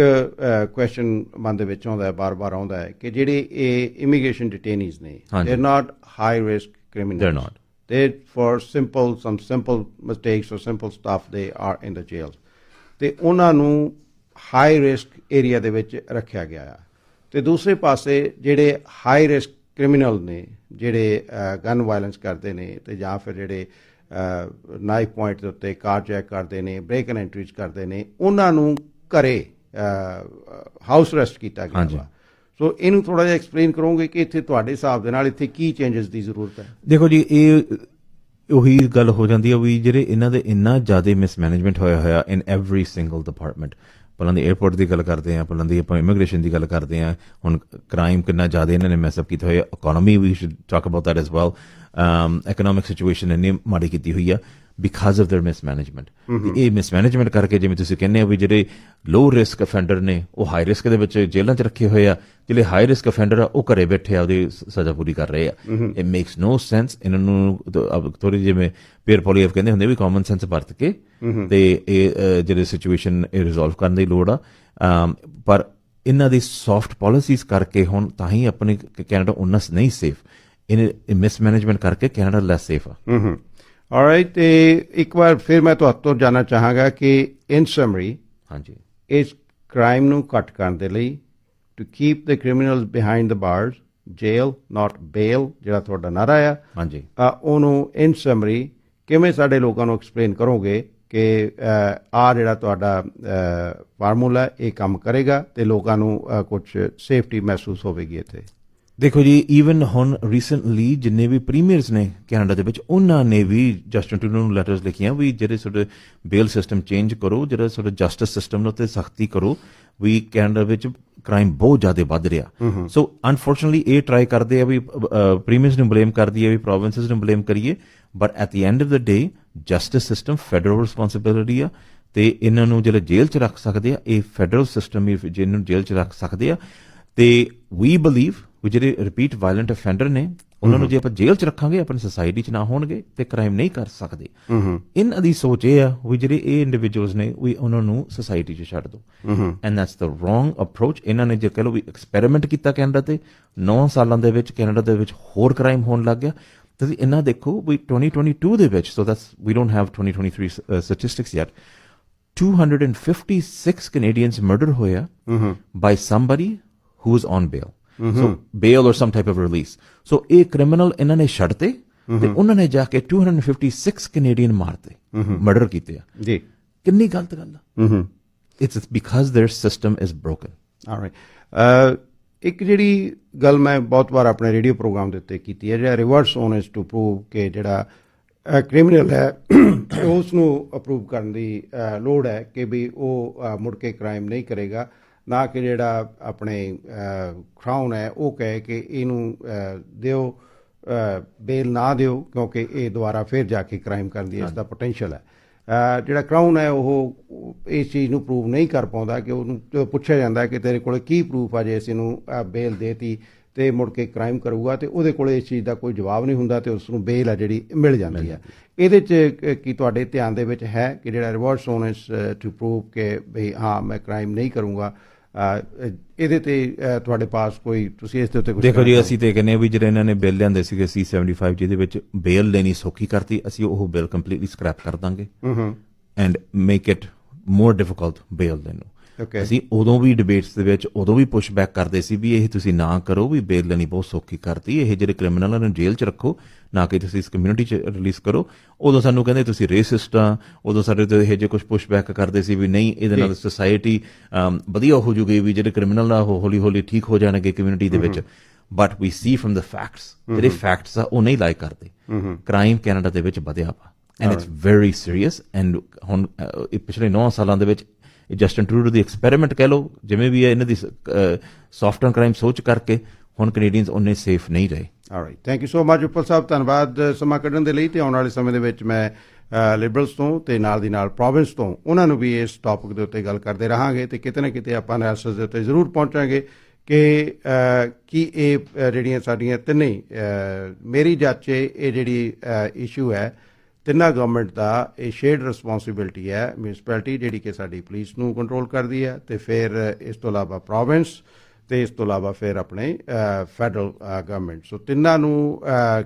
Speaker 1: ਕੁਐਸਚਨ ਮਨ ਦੇ ਵਿੱਚ ਆਉਂਦਾ ਹੈ ਬਾਰ-ਬਾਰ ਆਉਂਦਾ ਹੈ ਕਿ ਜਿਹੜੇ ਇਹ ਇਮੀਗ੍ਰੇਸ਼ਨ ਡਿਟੇਨੀਜ਼ ਨੇ। They not high risk criminals
Speaker 2: They're not.
Speaker 1: they for simple some simple mistakes or simple stuff they are in the jails. ਤੇ ਉਹਨਾਂ ਨੂੰ ਹਾਈ ਰਿਸਕ ਏਰੀਆ ਦੇ ਵਿੱਚ ਰੱਖਿਆ ਗਿਆ ਆ। ਤੇ ਦੂਸਰੇ ਪਾਸੇ ਜਿਹੜੇ ਹਾਈ ਰਿਸਕ ਕ੍ਰਿਮੀਨਲ ਨੇ ਜਿਹੜੇ ਗਨ ਵਾਇਲੈਂਸ ਕਰਦੇ ਨੇ ਤੇ ਜਾਂ ਫਿਰ ਜਿਹੜੇ ਨਾਈਫ ਪੁਆਇੰਟ ਦੇ ਉੱਤੇ ਕਾਰ ਚੈੱਕ ਕਰਦੇ ਨੇ ਬ੍ਰੇਕ ਐਂਡ ਐਂਟਰੀਜ਼ ਕਰਦੇ ਨੇ ਉਹਨਾਂ ਨੂੰ ਘਰੇ ਹਾਊਸ ਅਰੈਸਟ ਕੀਤਾ ਗਿਆ ਸੋ ਇਹਨੂੰ ਥੋੜਾ ਜਿਹਾ ਐਕਸਪਲੇਨ ਕਰੋਗੇ ਕਿ ਇੱਥੇ ਤੁਹਾਡੇ ਹਿਸਾਬ ਦੇ ਨਾਲ ਇੱਥੇ ਕੀ ਚੇਂਜਸ ਦੀ ਜ਼ਰੂਰਤ ਹੈ।
Speaker 2: ਦੇਖੋ ਜੀ, ਇਹ ਉਹੀ ਗੱਲ ਹੋ ਜਾਂਦੀ ਹੈ ਵੀ ਜਿਹੜੇ ਇਹਨਾਂ ਦੇ ਇੰਨਾ ਜ਼ਿਆਦਾ ਮਿਸਮੈਨੇਜਮੈਂਟ ਹੋਇਆ ਹੋਇਆ ਇਨ ਐਵਰੀ ਸਿੰਗਲ ਡਿਪਾਰਟਮੈਂਟ ਪਹਿਲਾਂ ਦੀ 에어ਪੋਰਟ ਦੀ ਗੱਲ ਕਰਦੇ ਆ ਪਹਿਲਾਂ ਦੀ ਆਪਾਂ ਇਮੀਗ੍ਰੇਸ਼ਨ ਦੀ ਗੱਲ ਕਰਦੇ ਆ ਹੁਣ ਕ੍ਰਾਈਮ ਕਿੰਨਾ ਜ਼ਿਆਦਾ ਇਹਨਾਂ ਨੇ ਮੈਸਅਪ ਕੀਤਾ ਹੋਇਆ economy we should talk about that as well economic situation ਇੰਨੀ ਮਾੜੀ ਕੀਤੀ ਹੋਈ ਆ। ਬਿਕਾਜ਼ ਆਫ देयर ਮਿਸਮੈਨੇਜਮੈਂਟ ਇਹ ਮਿਸਮੈਨੇਜਮੈਂਟ ਕਰਕੇ ਜਿਵੇਂ ਤੁਸੀਂ ਕਹਿੰਦੇ ਆ ਵੀ ਜਿਹੜੇ ਲੋ ਰਿਸਕ ਅਫੈਂਡਰ ਨੇ ਉਹ ਹਾਈ ਰਿਸਕ ਦੇ ਵਿੱਚ ਜੇਲ੍ਹਾਂ 'ਚ ਰੱਖੇ ਹੋਏ ਆ ਜਿਹੜੇ ਹਾਈ ਰਿਸਕ ਅਫੈਂਡਰ ਆ ਉਹ ਘਰੇ ਬੈਠੇ ਆ ਉਹਦੀ ਸ- ਸਜ਼ਾ ਪੂਰੀ ਕਰ ਰਹੇ ਆ ਇਟ ਮੇਕਸ ਨੋ ਸੈਂਸ ਇਹਨਾਂ ਨੂੰ ਥੋੜੀ ਜਿਵੇਂ ਪੀਅਰ ਪੋਲੀਐਫ ਕਹਿੰਦੇ ਹੁੰਦੇ ਵੀ ਕਾਮਨ ਸੈਂਸ ਵਰਤ ਕੇ ਤੇ ਇਹ ਅਹ, ਜਿਹੜੇ ਸਿਚੁਏਸ਼ਨ ਇਹ ਰਿਜ਼ੋਲਵ ਕਰਨ ਦੀ ਲੋੜ ਆ ਅਮ, ਪਰ ਇਹਨਾਂ ਦੀ ਸੌਫਟ ਪਾਲਿਸੀਜ਼ ਕਰਕੇ ਹੁਣ ਤਾਂ ਹੀ ਆਪਣੇ ਕ- ਕੈਨੇਡਾ ਉਨਾ ਨਹੀਂ ਸੇਫ ਇਹ ਮਿਸਮੈਨੇਜਮੈਂਟ ਕਰਕੇ ਕੈਨੇਡਾ ਲੈਸ ਸੇਫ ਆ
Speaker 1: ਹੂੰ ਹੂੰ ਆਲਰਾਈਟ ਤੇ ਇੱਕ ਵਾਰ ਫਿਰ ਮੈਂ ਤੁਹਾਡੇ ਤੋਂ ਜਾਨਣਾ ਚਾਹਾਂਗਾ ਕਿ ਇਨ ਸਮਰੀ
Speaker 2: ਹਾਂਜੀ।
Speaker 1: ਇਸ ਕ੍ਰਾਈਮ ਨੂੰ ਘੱਟ ਕਰਨ ਦੇ ਲਈ to keep the criminals behind the bars jail not bail ਜਿਹੜਾ ਤੁਹਾਡਾ ਨਾਰਾ ਆ
Speaker 2: ਹਾਂਜੀ।
Speaker 1: ਉਹਨੂੰ ਇਨ ਸਮਰੀ ਕਿਵੇਂ ਸਾਡੇ ਲੋਕਾਂ ਨੂੰ ਐਕਸਪਲੇਨ ਕਰੋਗੇ ਕਿ ਆ ਜਿਹੜਾ ਤੁਹਾਡਾ ਫਾਰਮੂਲਾ ਇਹ ਕੰਮ ਕਰੇਗਾ ਤੇ ਲੋਕਾਂ ਨੂੰ ਕੁਝ ਸੇਫਟੀ ਮਹਿਸੂਸ ਹੋਵੇਗੀ ਇੱਥੇ?
Speaker 2: ਦੇਖੋ ਜੀ ਈਵਨ ਹੁਣ ਰੀਸੈਂਟਲੀ ਜਿੰਨੇ ਵੀ ਪ੍ਰੀਮੀਅਰਸ ਨੇ ਕੈਨੇਡਾ ਦੇ ਵਿੱਚ ਉਹਨਾਂ ਨੇ ਵੀ ਜਸਟਿਨ ਟਰੂਡੋ ਨੂੰ ਲੈਟਰਸ ਲਿਖੀਆਂ ਵੀ ਜਿਹੜੇ ਤੁਹਾਡੇ ਬੇਲ ਸਿਸਟਮ ਚੇਂਜ ਕਰੋ ਜਿਹੜਾ ਤੁਹਾਡਾ ਜਸਟਿਸ ਸਿਸਟਮ ਨੂੰ ਤੇ ਸਖਤੀ ਕਰੋ ਵੀ ਕੈਨੇਡਾ ਵਿੱਚ ਕ੍ਰਾਈਮ ਬਹੁਤ ਜ਼ਿਆਦਾ ਵੱਧ ਰਿਹਾ। ਸੋ ਅਨਫੋਰਚੂਨਟਲੀ ਇਹ ਟਰਾਈ ਕਰਦੇ ਆ ਵੀ ਪ੍ਰੀਮੀਅਰਸ ਨੂੰ ਬਲੇਮ ਕਰਦੀ ਹੈ ਵੀ ਪ੍ਰੋਵਿੰਸਸ ਨੂੰ ਬਲੇਮ ਕਰੀਏ। But at the end of the day justice system federal responsibility ਆ ਤੇ ਇਹਨਾਂ ਨੂੰ ਜਿਹੜੇ ਜੇਲ੍ਹ 'ਚ ਰੱਖ ਸਕਦੇ ਆ ਇਹ ਫੈਡਰਲ ਸਿਸਟਮ ਹੀ ਜਿਹਨੂੰ ਜੇਲ੍ਹ 'ਚ ਰੱਖ ਸਕਦੇ ਆ। ਤੇ ਵੀ ਬਲੀਵ ਵੀ ਜਿਹੜੇ ਰਿਪੀਟ ਵਾਇਲੈਂਟ ਅਫੈਂਡਰ ਨੇ ਉਹਨਾਂ ਨੂੰ ਜੇ ਆਪਾਂ ਜੇਲ੍ਹ 'ਚ ਰੱਖਾਂਗੇ ਆਪਣੀ ਸੋਸਾਇਟੀ 'ਚ ਨਾ ਹੋਣਗੇ ਤੇ ਕ੍ਰਾਈਮ ਨਹੀਂ ਕਰ ਸਕਦੇ। ਇਹਨਾਂ ਦੀ ਸੋਚ ਇਹ ਆ ਵੀ ਜਿਹੜੇ ਇਹ ਇੰਡੀਵਿਜੂਅਲਸ ਨੇ ਵੀ ਉਹਨਾਂ ਨੂੰ ਸੋਸਾਇਟੀ 'ਚ ਛੱਡ ਦਿਓ and that's the wrong approach ਇਹਨਾਂ ਨੇ ਜੇ ਕਹ ਲਓ ਵੀ ਐਕਸਪੈਰੀਮੈਂਟ ਕੀਤਾ ਕੈਨੇਡਾ ਤੇ 9 ਸਾਲਾਂ ਦੇ ਵਿੱਚ ਕੈਨੇਡਾ ਦੇ ਵਿੱਚ ਹੋਰ ਕ੍ਰਾਈਮ ਹੋਣ ਲੱਗ ਗਿਆ। ਤੁਸੀਂ ਇਹਨਾਂ ਦੇਖੋ ਵੀ 2022 ਦੇ ਵਿੱਚ so that's we don't have 2023 statistics yet 256 Canadians murdered ਹੋਇਆ by somebody who was on bail. So bail or some type of release. So ਇਹ criminal ਇਹਨਾਂ ਨੇ ਛੱਡਤੇ ਤੇ ਉਹਨਾਂ ਨੇ ਜਾ ਕੇ 256 Canadian ਮਾਰਤੇ ਮਰਡਰ ਕੀਤੇ ਆ
Speaker 1: ਜੀ
Speaker 2: ਕਿੰਨੀ ਗਲਤ ਗੱਲ ਆ it's because there system is broken
Speaker 1: alright ਇੱਕ ਜਿਹੜੀ ਗੱਲ ਮੈਂ ਬਹੁਤ ਵਾਰ ਆਪਣੇ ਰੇਡੀਓ ਪ੍ਰੋਗਰਾਮ ਦੇ ਉੱਤੇ ਕੀਤੀ ਹੈ ਜਿਹੜਾ ਰਿਵਰਸ ਓਨਸ ਟੂ ਪ੍ਰੂਵ ਕਿ ਜਿਹੜਾ ਕ੍ਰਿਮੀਨਲ ਹੈ ਉਸ ਨੂੰ ਅਪਰੂਵ ਕਰਨ ਦੀ ਅਹ, ਲੋੜ ਹੈ ਕਿ ਵੀ ਉਹ ਅਹ, ਮੁੜ ਕੇ ਕ੍ਰਾਈਮ ਨਹੀਂ ਕਰੇਗਾ ਨਾ ਕਿ ਜਿਹੜਾ ਆਪਣੇ ਕਰਾਊਨ ਹੈ ਉਹ ਕਹੇ ਕਿ ਇਹਨੂੰ ਦਿਓ ਬੇਲ ਨਾ ਦਿਓ ਕਿਉਂਕਿ ਇਹ ਦੁਬਾਰਾ ਫਿਰ ਜਾ ਕੇ ਕ੍ਰਾਈਮ ਕਰਨ ਦੀ ਇਸ ਦਾ ਪੋਟੈਂਸ਼ੀਅਲ ਹੈ। ਜਿਹੜਾ ਕਰਾਊਨ ਹੈ ਉਹ ਇਸ ਚੀਜ਼ ਨੂੰ ਪ੍ਰੂਵ ਨਹੀਂ ਕਰ ਪਾਉਂਦਾ ਕਿ ਉਹਨੂੰ ਪੁੱਛਿਆ ਜਾਂਦਾ ਕਿ ਤੇਰੇ ਕੋਲੇ ਕੀ ਪ੍ਰੂਫ ਆ ਜੇ ਇਸ ਨੂੰ ਬੇਲ ਦੇਤੀ ਤੇ ਮੁੜ ਕੇ ਕ੍ਰਾਈਮ ਕਰੂਗਾ ਤੇ ਉਹਦੇ ਕੋਲੇ ਇਸ ਚੀਜ਼ ਦਾ ਕੋਈ ਜਵਾਬ ਨਹੀਂ ਹੁੰਦਾ ਤੇ ਉਸ ਨੂੰ ਬੇਲ ਆ ਜਿਹੜੀ ਮਿਲ ਜਾਂਦੀ ਹੈ। ਇਹਦੇ ਚ ਕੀ ਤੁਹਾਡੇ ਧਿਆਨ ਦੇ ਵਿੱਚ ਹੈ ਕਿ ਜਿਹੜਾ ਰਿਵਰਸ ਓਨਸ ਟੂ ਪ੍ਰੂਵ ਕਿ ਭਈ ਹਾਂ ਮੈਂ ਕ੍ਰਾਈਮ ਨਹੀਂ ਕਰੂੰਗਾ ਇਹਦੇ ਤੇ ਤੁਹਾਡੇ ਪਾਸ ਕੋਈ ਤੁਸੀਂ ਇਸ ਦੇ ਉੱਤੇ ਕੁਝ
Speaker 2: ਦੇਖੋ ਜੀ ਅਸੀਂ ਤੇ ਕਹਿੰਦੇ ਹਾਂ ਵੀ ਜਿਹੜੇ ਇਹਨਾਂ ਨੇ ਬਿੱਲ ਲਿਆਂਦੇ ਸੀਗੇ C75 ਜਿਹਦੇ ਵਿੱਚ ਬੇਲ ਲੈਣੀ ਸੌਖੀ ਕਰਤੀ ਅਸੀਂ ਉਹ ਬਿੱਲ ਕੰਪਲੀਟਲੀ ਸਕ੍ਰੈਪ ਕਰ ਦਾਂਗੇ।
Speaker 1: ਹੂੰ
Speaker 2: and make it more difficult bail ਲੈਣ ਨੂੰ। ਅਸੀਂ ਉਦੋਂ ਵੀ ਡਿਬੇਟਸ ਦੇ ਵਿੱਚ ਉਦੋਂ ਵੀ ਪੁਸ਼ ਬੈਕ ਕਰਦੇ ਸੀ ਵੀ ਇਹ ਤੁਸੀਂ ਨਾ ਕਰੋ ਵੀ ਬੇਲ ਲੈਣੀ ਬਹੁਤ ਸੌਖੀ ਕਰਤੀ। ਇਹ ਜਿਹੜੇ ਕ੍ਰਿਮੀਨਲਾਂ ਨੂੰ ਜੇਲ੍ਹ 'ਚ ਰੱਖੋ ਨਾ ਕਿ ਤੁਸੀਂ ਇਸ ਕਮਿਊਨਿਟੀ 'ਚ ਰਿਲੀਜ਼ ਕਰੋ। ਉਦੋਂ ਸਾਨੂੰ ਕਹਿੰਦੇ ਤੁਸੀਂ ਰੇਸਿਸਟ ਆ ਉਦੋਂ ਸਾਡੇ ਤੇ ਇਹ ਜੇ ਕੁਝ ਪੁਸ਼ ਬੈਕ ਕਰਦੇ ਸੀ ਵੀ ਨਹੀਂ ਇਹਦੇ ਨਾਲ ਸੋਸਾਇਟੀ ਵਧੀਆ ਹੋ ਜੂਗੀ ਵੀ ਜਿਹੜੇ ਕ੍ਰਿਮੀਨਲ ਆ ਉਹ ਹੌਲੀ ਹੌਲੀ ਠੀਕ ਹੋ ਜਾਣਗੇ ਕਮਿਊਨਿਟੀ ਦੇ ਵਿੱਚ। But we see from the facts ਜਿਹੜੇ ਫੈਕਟਸ ਆ ਉਹ ਨਹੀਂ ਲਾਈਕ ਕਰਦੇ। ਕ੍ਰਾਈਮ ਕੈਨੇਡਾ ਦੇ ਵਿੱਚ ਵਧਿਆ ਵਾ। And it's very serious and ਹੁਣ ਪਿਛਲੇ 9 ਸਾਲਾਂ ਦੇ ਵਿੱਚ ਇਹ ਜਸਟਨ ਟਰੂਡੋ ਦੀ ਐਕਸਪੈਰੀਮੈਂਟ ਕਹਿ ਲਓ ਜਿਵੇਂ ਵੀ ਹੈ ਇਹਨਾਂ ਦੀ ਸੌਫਟ ਔਨ ਕ੍ਰਾਈਮ ਸੋਚ ਕਰਕੇ ਹੁਣ ਕੈਨੇਡੀਅਨਸ ਉਹਨੇ ਸੇਫ ਨਹੀਂ ਰਹੇ।
Speaker 1: Alright thank you so much Uppal ਸਾਹਿਬ। ਧੰਨਵਾਦ ਸਮਾਂ ਕੱਢਣ ਦੇ ਲਈ ਤੇ ਆਉਣ ਵਾਲੇ ਸਮੇਂ ਦੇ ਵਿੱਚ ਮੈਂ ਲਿਬਰਲਸ ਤੋਂ ਤੇ ਨਾਲ ਦੀ ਨਾਲ ਪ੍ਰੋਵਿੰਸ ਤੋਂ ਉਹਨਾਂ ਨੂੰ ਵੀ ਇਸ ਟੌਪਿਕ ਦੇ ਉੱਤੇ ਗੱਲ ਕਰਦੇ ਰਹਾਂਗੇ ਤੇ ਕਿਤੇ ਨਾ ਕਿਤੇ ਆਪਾਂ ਐਨਾਲਿਸਿਸ ਦੇ ਉੱਤੇ ਜ਼ਰੂਰ ਪਹੁੰਚਾਂਗੇ ਕਿ ਕੀ ਇਹ ਜਿਹੜੀਆਂ ਸਾਡੀਆਂ ਤਿੰਨੇ ਹੀ, ਮੇਰੀ ਜਾਚੇ ਇਹ ਜਿਹੜੀ ਇਸ਼ੂ ਹੈ ਤਿੰਨਾਂ ਗਵਰਨਮੈਂਟ ਦਾ ਇਹ ਸ਼ੇਅਰਡ ਰਿਸਪੌਂਸਿਬਿਲਟੀ ਹੈ ਮਿਊਨਿਸਪੈਲਿਟੀ ਜਿਹੜੀ ਕਿ ਸਾਡੀ ਪੁਲਿਸ ਨੂੰ ਕੰਟਰੋਲ ਕਰਦੀ ਹੈ ਤੇ ਫਿਰ ਇਸ ਤੋਂ ਇਲਾਵਾ ਪ੍ਰੋਵਿੰਸ ਤੇ ਇਸ ਤੋਂ ਇਲਾਵਾ ਫਿਰ ਆਪਣੇ ਫੈਡਰਲ ਗਵਰਨਮੈਂਟ ਸੋ ਤਿੰਨਾਂ ਨੂੰ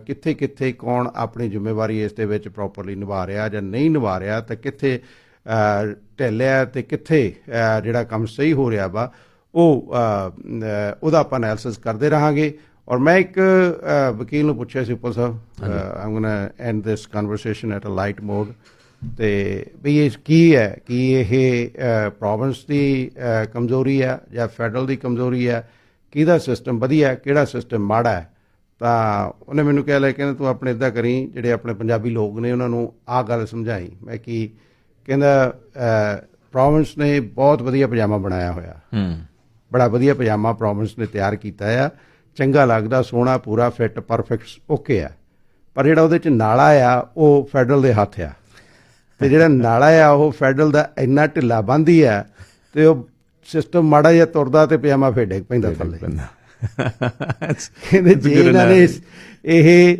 Speaker 1: ਕਿੱਥੇ ਕਿੱਥੇ ਕੌਣ ਆਪਣੀ ਜ਼ਿੰਮੇਵਾਰੀ ਇਸ ਦੇ ਵਿੱਚ ਪ੍ਰੋਪਰਲੀ ਨਿਭਾ ਰਿਹਾ ਜਾਂ ਨਹੀਂ ਨਿਭਾ ਰਿਹਾ ਤਾਂ ਕਿੱਥੇ ਢਿੱਲਿਆ ਤੇ ਕਿੱਥੇ ਜਿਹੜਾ ਕੰਮ ਸਹੀ ਹੋ ਰਿਹਾ ਵਾ, ਉਹ ਉਹਦਾ ਆਪਾਂ ਐਨਾਲਿਸਿਸ ਕਰਦੇ ਰਹਾਂਗੇ। ਔਰ ਮੈਂ ਇੱਕ ਵਕੀਲ ਨੂੰ ਪੁੱਛਿਆ ਸੀ ਉੱਪਰ ਸਾਹਿਬ I'm gonna end this conversation at a light mode ਤੇ ਵੀ ਇਹ ਕੀ ਹੈ ਕਿ ਇਹ ਪ੍ਰੋਵਿੰਸ ਦੀ ਕਮਜ਼ੋਰੀ ਹੈ ਜਾਂ ਫੈਡਰਲ ਦੀ ਕਮਜ਼ੋਰੀ ਹੈ? ਕਿਹਦਾ ਸਿਸਟਮ ਵਧੀਆ ਹੈ? ਕਿਹੜਾ ਸਿਸਟਮ ਮਾੜਾ ਹੈ? ਤਾਂ ਉਹਨੇ ਮੈਨੂੰ ਕਿਹਾ ਲੈ ਕਹਿੰਦਾ ਤੂੰ ਆਪਣੇ ਇਦਾਂ ਕਰੀ ਜਿਹੜੇ ਆਪਣੇ ਪੰਜਾਬੀ ਲੋਕ ਨੇ ਉਹਨਾਂ ਨੂੰ ਆਹ ਗੱਲ ਸਮਝਾਈ। ਮੈਂ ਕੀ ਕਹਿੰਦਾ ਪ੍ਰੋਵਿੰਸ ਨੇ ਬਹੁਤ ਵਧੀਆ ਪਜਾਮਾ ਬਣਾਇਆ ਹੋਇਆ।
Speaker 2: ਹੂੰ।
Speaker 1: ਬੜਾ ਵਧੀਆ ਪਜਾਮਾ ਪ੍ਰੋਵਿੰਸ ਨੇ ਤਿਆਰ ਕੀਤਾ ਆ। ਚੰਗਾ ਲੱਗਦਾ ਸੋਹਣਾ ਪੂਰਾ ਫਿੱਟ ਪਰਫੈਕਟ ਓਕੇ ਆ। ਪਰ ਜਿਹੜਾ ਉਹਦੇ ਚ ਨਾਲਾ ਆ ਉਹ ਫੈਡਰਲ ਦੇ ਹੱਥ ਆ। ਤੇ ਜਿਹੜਾ ਨਾਲਾ ਆ ਉਹ ਫੈਡਰਲ ਦਾ ਇੰਨਾ ਢਿੱਲਾ ਬੰਦੀ ਆ ਤੇ ਉਹ ਸਿਸਟਮ ਮਾੜਾ ਜਿਹਾ ਤੁਰਦਾ ਤੇ ਪਜਾਮਾ ਫੇਰ ਡਿੱਗ ਪੈਂਦਾ ਥੱਲੇ। ਕਹਿੰਦੇ ਜੇ ਇਹਨਾਂ ਨੇ ਇਹ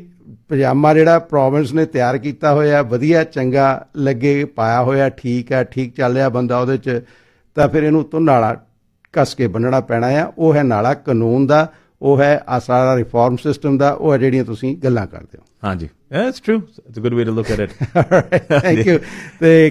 Speaker 1: ਪਜਾਮਾ ਜਿਹੜਾ ਪ੍ਰੋਵਿੰਸ ਨੇ ਤਿਆਰ ਕੀਤਾ ਹੋਇਆ ਵਧੀਆ ਚੰਗਾ ਲੱਗੇ ਪਾਇਆ ਹੋਇਆ ਠੀਕ ਹੈ ਠੀਕ ਚੱਲ ਰਿਹਾ ਬੰਦਾ ਉਹਦੇ ਚ ਤਾਂ ਫਿਰ ਇਹਨੂੰ ਤੋਂ ਨਾਲਾ ਕੱਸ ਕੇ ਬੰਨਣਾ ਪੈਣਾ ਆ। ਉਹ ਹੈ ਨਾਲਾ ਕਾਨੂੰਨ ਦਾ ਉਹ ਹੈ ਆ ਸਾਰਾ ਰਿਫਾਰਮ ਸਿਸਟਮ ਦਾ ਉਹ ਜਿਹੜੀਆਂ ਤੁਸੀਂ ਗੱਲਾਂ ਕਰਦੇ ਹੋ।
Speaker 2: ਹਾਂਜੀ। It's true it's a good way to look at it
Speaker 1: thank you ਤੇ